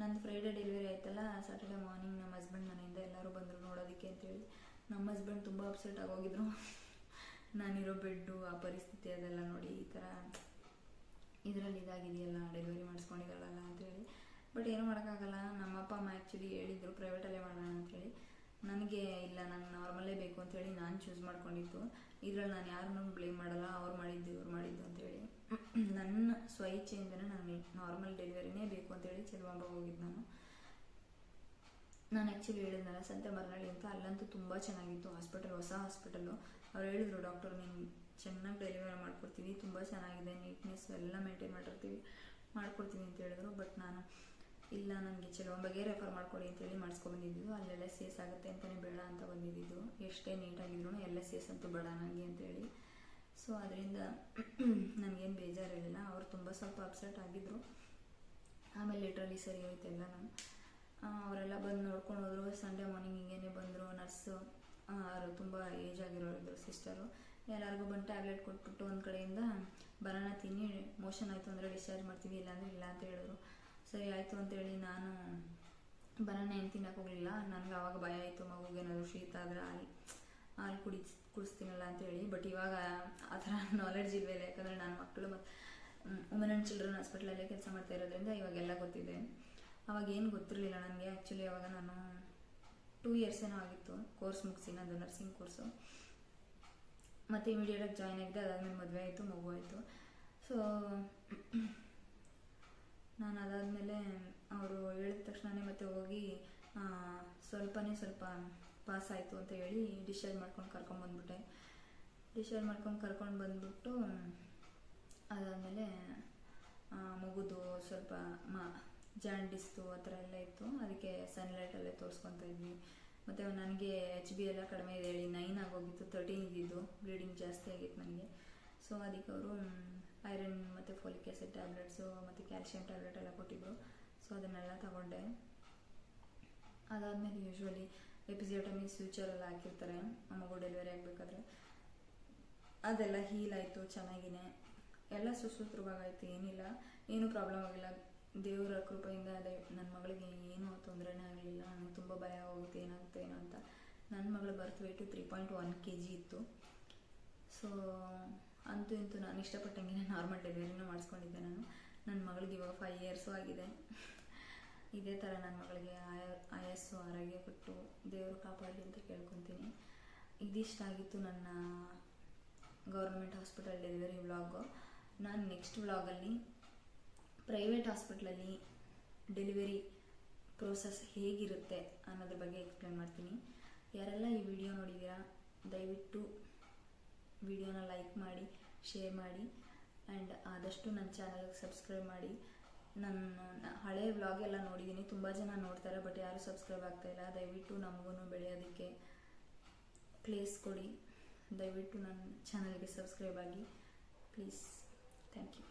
ನಂದು ಫ್ರೈಡೇ ಡೆಲಿವರಿ ಆಯ್ತಲ್ಲ ಸ್ಯಾಟರ್ಡೆ ಮಾರ್ನಿಂಗ್ ನಮ್ಮ ಹಸ್ಬೆಂಡ್ ಮನೆಯಿಂದ ಎಲ್ಲರೂ ಬಂದರು ನೋಡೋದಕ್ಕೆ ಅಂತೇಳಿ. ನಮ್ಮ ಹಸ್ಬೆಂಡ್ ತುಂಬ ಅಪ್ಸೆಟ್ ಆಗೋಗಿದ್ರು ನಾನಿರೋ ಬೆಡ್ಡು ಆ ಪರಿಸ್ಥಿತಿ ಅದೆಲ್ಲ ನೋಡಿ ಈ ಥರ ಇದರಲ್ಲಿ ಇದಾಗಿದೆಯಲ್ಲ ಡೆಲಿವರಿ ಮಾಡಿಸ್ಕೊಂಡಿದ್ದಾಳಲ್ಲ ಅಂತೇಳಿ. ಬಟ್ ಏನು ಮಾಡೋಕ್ಕಾಗಲ್ಲ. ನಮ್ಮ ಅಪ್ಪ, ಅಮ್ಮ ಆ್ಯಕ್ಚುಲಿ ಹೇಳಿದರು ಪ್ರೈವೇಟಲ್ಲೇ ಮಾಡೋಣ ಅಂತೇಳಿ. ನನಗೆ ಇಲ್ಲ, ನಾನು ನಾರ್ಮಲ್ಲೇ ಬೇಕು ಅಂತೇಳಿ ನಾನು ಚೂಸ್ ಮಾಡ್ಕೊಂಡಿತ್ತು ಇದರಲ್ಲಿ ನಾನು ಯಾರನ್ನೂ ಬ್ಲೇಮ್ ಮಾಡಲ್ಲ, ಅವ್ರು ಮಾಡಿದ್ದು, ಇವ್ರು ಮಾಡಿದ್ದು ಅಂತೇಳಿ. ನನ್ನ ಸ್ವಇಚ್ಛೆಯಿಂದನೇ ನನಗೆ ನಾರ್ಮಲ್ ಡೆಲಿವರಿನೇ ಬೇಕು ಅಂತೇಳಿ ಚೆಲುವಾಂಬ ಹೋಗಿದ್ದು ನಾನು. ನಾನು ಆ್ಯಕ್ಚುಲಿ ಹೇಳಿದ್ನಲ್ಲ, ಸಂತೆ ಮರನಳ್ಳಿ ಅಂತ, ಅಲ್ಲಂತೂ ತುಂಬ ಚೆನ್ನಾಗಿತ್ತು ಹಾಸ್ಪಿಟಲ್ ಹೊಸ ಹಾಸ್ಪಿಟಲು ಅವ್ರು ಹೇಳಿದ್ರು ಡಾಕ್ಟರ್ ನೀನು ಚೆನ್ನಾಗಿ ಡೆಲಿವರಿ ಮಾಡ್ಕೊಡ್ತೀವಿ ತುಂಬ ಚೆನ್ನಾಗಿದೆ ನೀಟ್ನೆಸ್ ಎಲ್ಲ ಮೇಂಟೈನ್ ಮಾಡಿರ್ತೀವಿ ಮಾಡ್ಕೊಡ್ತೀವಿ ಅಂತ ಹೇಳಿದ್ರು. ಬಟ್ ನಾನು, ಇಲ್ಲ, ನನಗೆ ಕೆಲವೊಂಬಗೆ ರೆಫರ್ ಮಾಡ್ಕೊಡಿ ಅಂತೇಳಿ ಮಾಡಿಸ್ಕೊಬಂದಿದ್ದು ಅಲ್ಲೆಲ್ಲ ಎಸ್ ಆಗುತ್ತೆ ಅಂತಲೇ ಬೇಡ ಅಂತ ಬಂದಿದ್ದು. ಎಷ್ಟೇ ನೀಟಾಗಿದ್ರು ಎಲ್ಲ ಎಸ್ ಅಂತೂ ಬೇಡ ನನಗೆ ಅಂತೇಳಿ ಸೊ ಅದರಿಂದ ನನಗೇನು ಬೇಜಾರಿರಲಿಲ್ಲ ಅವರು ತುಂಬ ಸ್ವಲ್ಪ ಅಪ್ಸೆಟ್ ಆಗಿದ್ದರು ಆಮೇಲೆ ಲಿಟ್ರಲಿ ಸರಿ ಹೋಯ್ತು ಎಲ್ಲ ನಾನು. ಅವರೆಲ್ಲ ಬಂದು ನೋಡ್ಕೊಂಡು ಹೋದ್ರು. ಸಂಡೇ ಮಾರ್ನಿಂಗ್ ಹಿಂಗೇನೆ ಬಂದರು. ನರ್ಸು ಅವರು ತುಂಬ ಏಜ್ ಆಗಿರೋರು ಸಿಸ್ಟರು ಎಲ್ಲರಿಗೂ ಬಂದು ಟ್ಯಾಬ್ಲೆಟ್ ಕೊಟ್ಬಿಟ್ಟು ಒಂದು ಕಡೆಯಿಂದ ಬರೋಣ ತಿನ್ನಿ ಮೋಷನ್ ಆಯಿತು ಅಂದರೆ ಡಿಸ್ಚಾರ್ಜ್ ಮಾಡ್ತೀವಿ, ಇಲ್ಲಾಂದರೆ ಇಲ್ಲ ಅಂತ ಹೇಳಿದ್ರು. ಸರಿ ಆಯಿತು ಅಂತೇಳಿ ನಾನು ಬನಾನ ಏನು ತಿನ್ನಕ್ಕೆ ಹೋಗಲಿಲ್ಲ. ನನಗೆ ಆವಾಗ ಭಯ ಆಯಿತು. ಮಗುಗೆ ಏನಾದರೂ ಶೀತ ಆದರೆ ಹಾಲು ಹಾಲು ಕುಡಿ ಕುಡಿಸ್ತೀನಲ್ಲ ಅಂತೇಳಿ ಬಟ್ ಇವಾಗ ಆ ಥರ ನಾಲೆಡ್ಜ್ ಇಲ್ವೇ? ಯಾಕಂದರೆ ನಾನು ಮಕ್ಕಳು ಮತ್ತು ವುಮೆನ್ ಆ್ಯಂಡ್ ಚಿಲ್ಡ್ರನ್ ಹಾಸ್ಪಿಟ್ಲಲ್ಲೇ ಕೆಲಸ ಮಾಡ್ತಾ ಇರೋದ್ರಿಂದ ಇವಾಗೆಲ್ಲ ಗೊತ್ತಿದೆ. ಅವಾಗ ಏನು ಗೊತ್ತಿರಲಿಲ್ಲ ನನಗೆ. ಆ್ಯಕ್ಚುಲಿ ಅವಾಗ ನಾನು ಟೂ ಇಯರ್ಸ್ ಏನೋ ಆಗಿತ್ತು. ಕೋರ್ಸ್ ಮುಗಿಸಿ ನಂದು ನರ್ಸಿಂಗ್ ಕೋರ್ಸು ಮತ್ತು ಇಮಿಡಿಯೇಟಾಗಿ ಜಾಯ್ನ್ ಆಗಿದೆ ಅದಾದಮೇಲೆ ಮದುವೆ ಆಯಿತು, ಮಗು ಆಯಿತು. ಸೊ ನಾನು ಅದಾದಮೇಲೆ ಅವರು ಹೇಳಿದ ತಕ್ಷಣವೇ ಮತ್ತೆ ಹೋಗಿ ಸ್ವಲ್ಪನೇ ಸ್ವಲ್ಪ ಪಾಸ್ ಆಯಿತು ಅಂತ ಹೇಳಿ ಡಿಸ್ಚಾರ್ಜ್ ಮಾಡ್ಕೊಂಡು ಕರ್ಕೊಂಡು ಬಂದ್ಬಿಟ್ಟೆ. ಡಿಸ್ಚಾರ್ಜ್ ಮಾಡ್ಕೊಂಡು ಕರ್ಕೊಂಡು ಬಂದ್ಬಿಟ್ಟು ಅದಾದಮೇಲೆ ಮಗುದು ಸ್ವಲ್ಪ ಮ ಜಾಂಡಿಸ್ತು ಆ ಥರ ಎಲ್ಲ ಇತ್ತು. ಅದಕ್ಕೆ ಸನ್ಲೈಟಲ್ಲೇ ತೋರಿಸ್ಕೊತಾ ಇದ್ವಿ. ಮತ್ತು ನನಗೆ ಎಚ್ ಬಿ ಎಲ್ಲ ಕಡಿಮೆ ಇದೆ ಹೇಳಿ ನೈನ್ ಆಗೋಗಿತ್ತು ತರ್ಟೀನ್ ಇದ್ದಿದ್ದು. ಬ್ಲೀಡಿಂಗ್ ಜಾಸ್ತಿ ಆಗಿತ್ತು ನನಗೆ. ಸೊ ಅದಕ್ಕೆ ಅವರು ಐರನ್ ಮತ್ತು ಫೋಲಿಕ್ ಆ್ಯಸಿಡ್ ಟ್ಯಾಬ್ಲೆಟ್ಸು ಮತ್ತು ಕ್ಯಾಲ್ಶಿಯಂ ಟ್ಯಾಬ್ಲೆಟ್ ಎಲ್ಲ ಕೊಟ್ಟಿದ್ರು. ಸೊ ಅದನ್ನೆಲ್ಲ ತಗೊಂಡೆ. ಅದಾದಮೇಲೆ ಯೂಶ್ವಲಿ ಎಪಿಸಿಯೋಟಮಿ ಫ್ಯೂಚರೆಲ್ಲ ಹಾಕಿರ್ತಾರೆ. ಮಗು ಡೆಲಿವರಿ ಆಗಬೇಕಾದ್ರೆ. ಅದೆಲ್ಲ ಹೀಲ್ ಆಯಿತು, ಚೆನ್ನಾಗಿನೇ. ಎಲ್ಲ ಸುಸೂತ್ರವಾಗೈತಿ ಏನಿಲ್ಲ. ಏನೂ ಪ್ರಾಬ್ಲಮ್ ಆಗಿಲ್ಲ. ದೇವರ ಕೃಪೆಯಿಂದ ಅದೇ ನನ್ನ ಮಗಳಿಗೆ ಏನೂ ತೊಂದರೆನೇ ಆಗಲಿಲ್ಲ. ನನಗೆ ತುಂಬ ಭಯ ಹೋಗುತ್ತೆ, ಏನಾಗುತ್ತೆ ಏನೋ ಅಂತ. ನನ್ನ ಮಗಳ birth weight three point one K G ಇತ್ತು. ಸೊ ಅಂತೂ ಇಂತೂ ನಾನು ಇಷ್ಟಪಟ್ಟಂಗೆ ನಾರ್ಮಲ್ ಡೆಲಿವರಿನೂ ಮಾಡಿಸ್ಕೊಂಡಿದ್ದೆ ನಾನು. ನನ್ನ ಮಗಳಿಗೆ ಇವಾಗ ಫೈವ್ ಇಯರ್ಸು ಆಗಿದೆ. ಇದೇ ಥರ ನನ್ನ ಮಗಳಿಗೆ ಆಯ, ಆಯಸ್ಸು, ಆರೋಗ್ಯ ಕೊಟ್ಟು ದೇವರು ಕಾಪಾಡಲಿ ಅಂತ ಕೇಳ್ಕೊತೀನಿ. ಇದಿಷ್ಟ ಆಗಿತ್ತು ನನ್ನ ಗೌರ್ಮೆಂಟ್ ಹಾಸ್ಪಿಟಲ್ ಡೆಲಿವರಿ ವ್ಲಾಗು ನಾನು ನೆಕ್ಸ್ಟ್ ವ್ಲಾಗಲ್ಲಿ ಪ್ರೈವೇಟ್ ಹಾಸ್ಪಿಟ್ಲಲ್ಲಿ ಡೆಲಿವರಿ ಪ್ರೋಸೆಸ್ ಹೇಗಿರುತ್ತೆ ಅನ್ನೋದ್ರ ಬಗ್ಗೆ ಎಕ್ಸ್ಪ್ಲೇನ್ ಮಾಡ್ತೀನಿ. ಯಾರೆಲ್ಲ ಈ ವಿಡಿಯೋ ನೋಡಿದ್ದೀರಾ ದಯವಿಟ್ಟು ವಿಡಿಯೋನ ಲೈಕ್ ಮಾಡಿ ಶೇರ್ ಮಾಡಿ ಆ್ಯಂಡ್ ಆದಷ್ಟು ನನ್ನ ಚಾನಲ್ಗೆ ಸಬ್ಸ್ಕ್ರೈಬ್ ಮಾಡಿ. ನನ್ನ ಹಳೆ ವ್ಲಾಗ್ ಎಲ್ಲ ನೋಡಿದ್ದೀನಿ ತುಂಬ ಜನ ನೋಡ್ತಾರೆ ಬಟ್ ಯಾರೂ ಸಬ್ಸ್ಕ್ರೈಬ್ ಆಗ್ತಾ ಇಲ್ಲ. ದಯವಿಟ್ಟು ನಮಗೂ ಬೆಳೆಯೋದಕ್ಕೆ ಪ್ಲೇಸ್ ಕೊಡಿ. ದಯವಿಟ್ಟು ನನ್ನ ಚಾನಲ್ಗೆ ಸಬ್ಸ್ಕ್ರೈಬ್ ಆಗಿ. Please thank you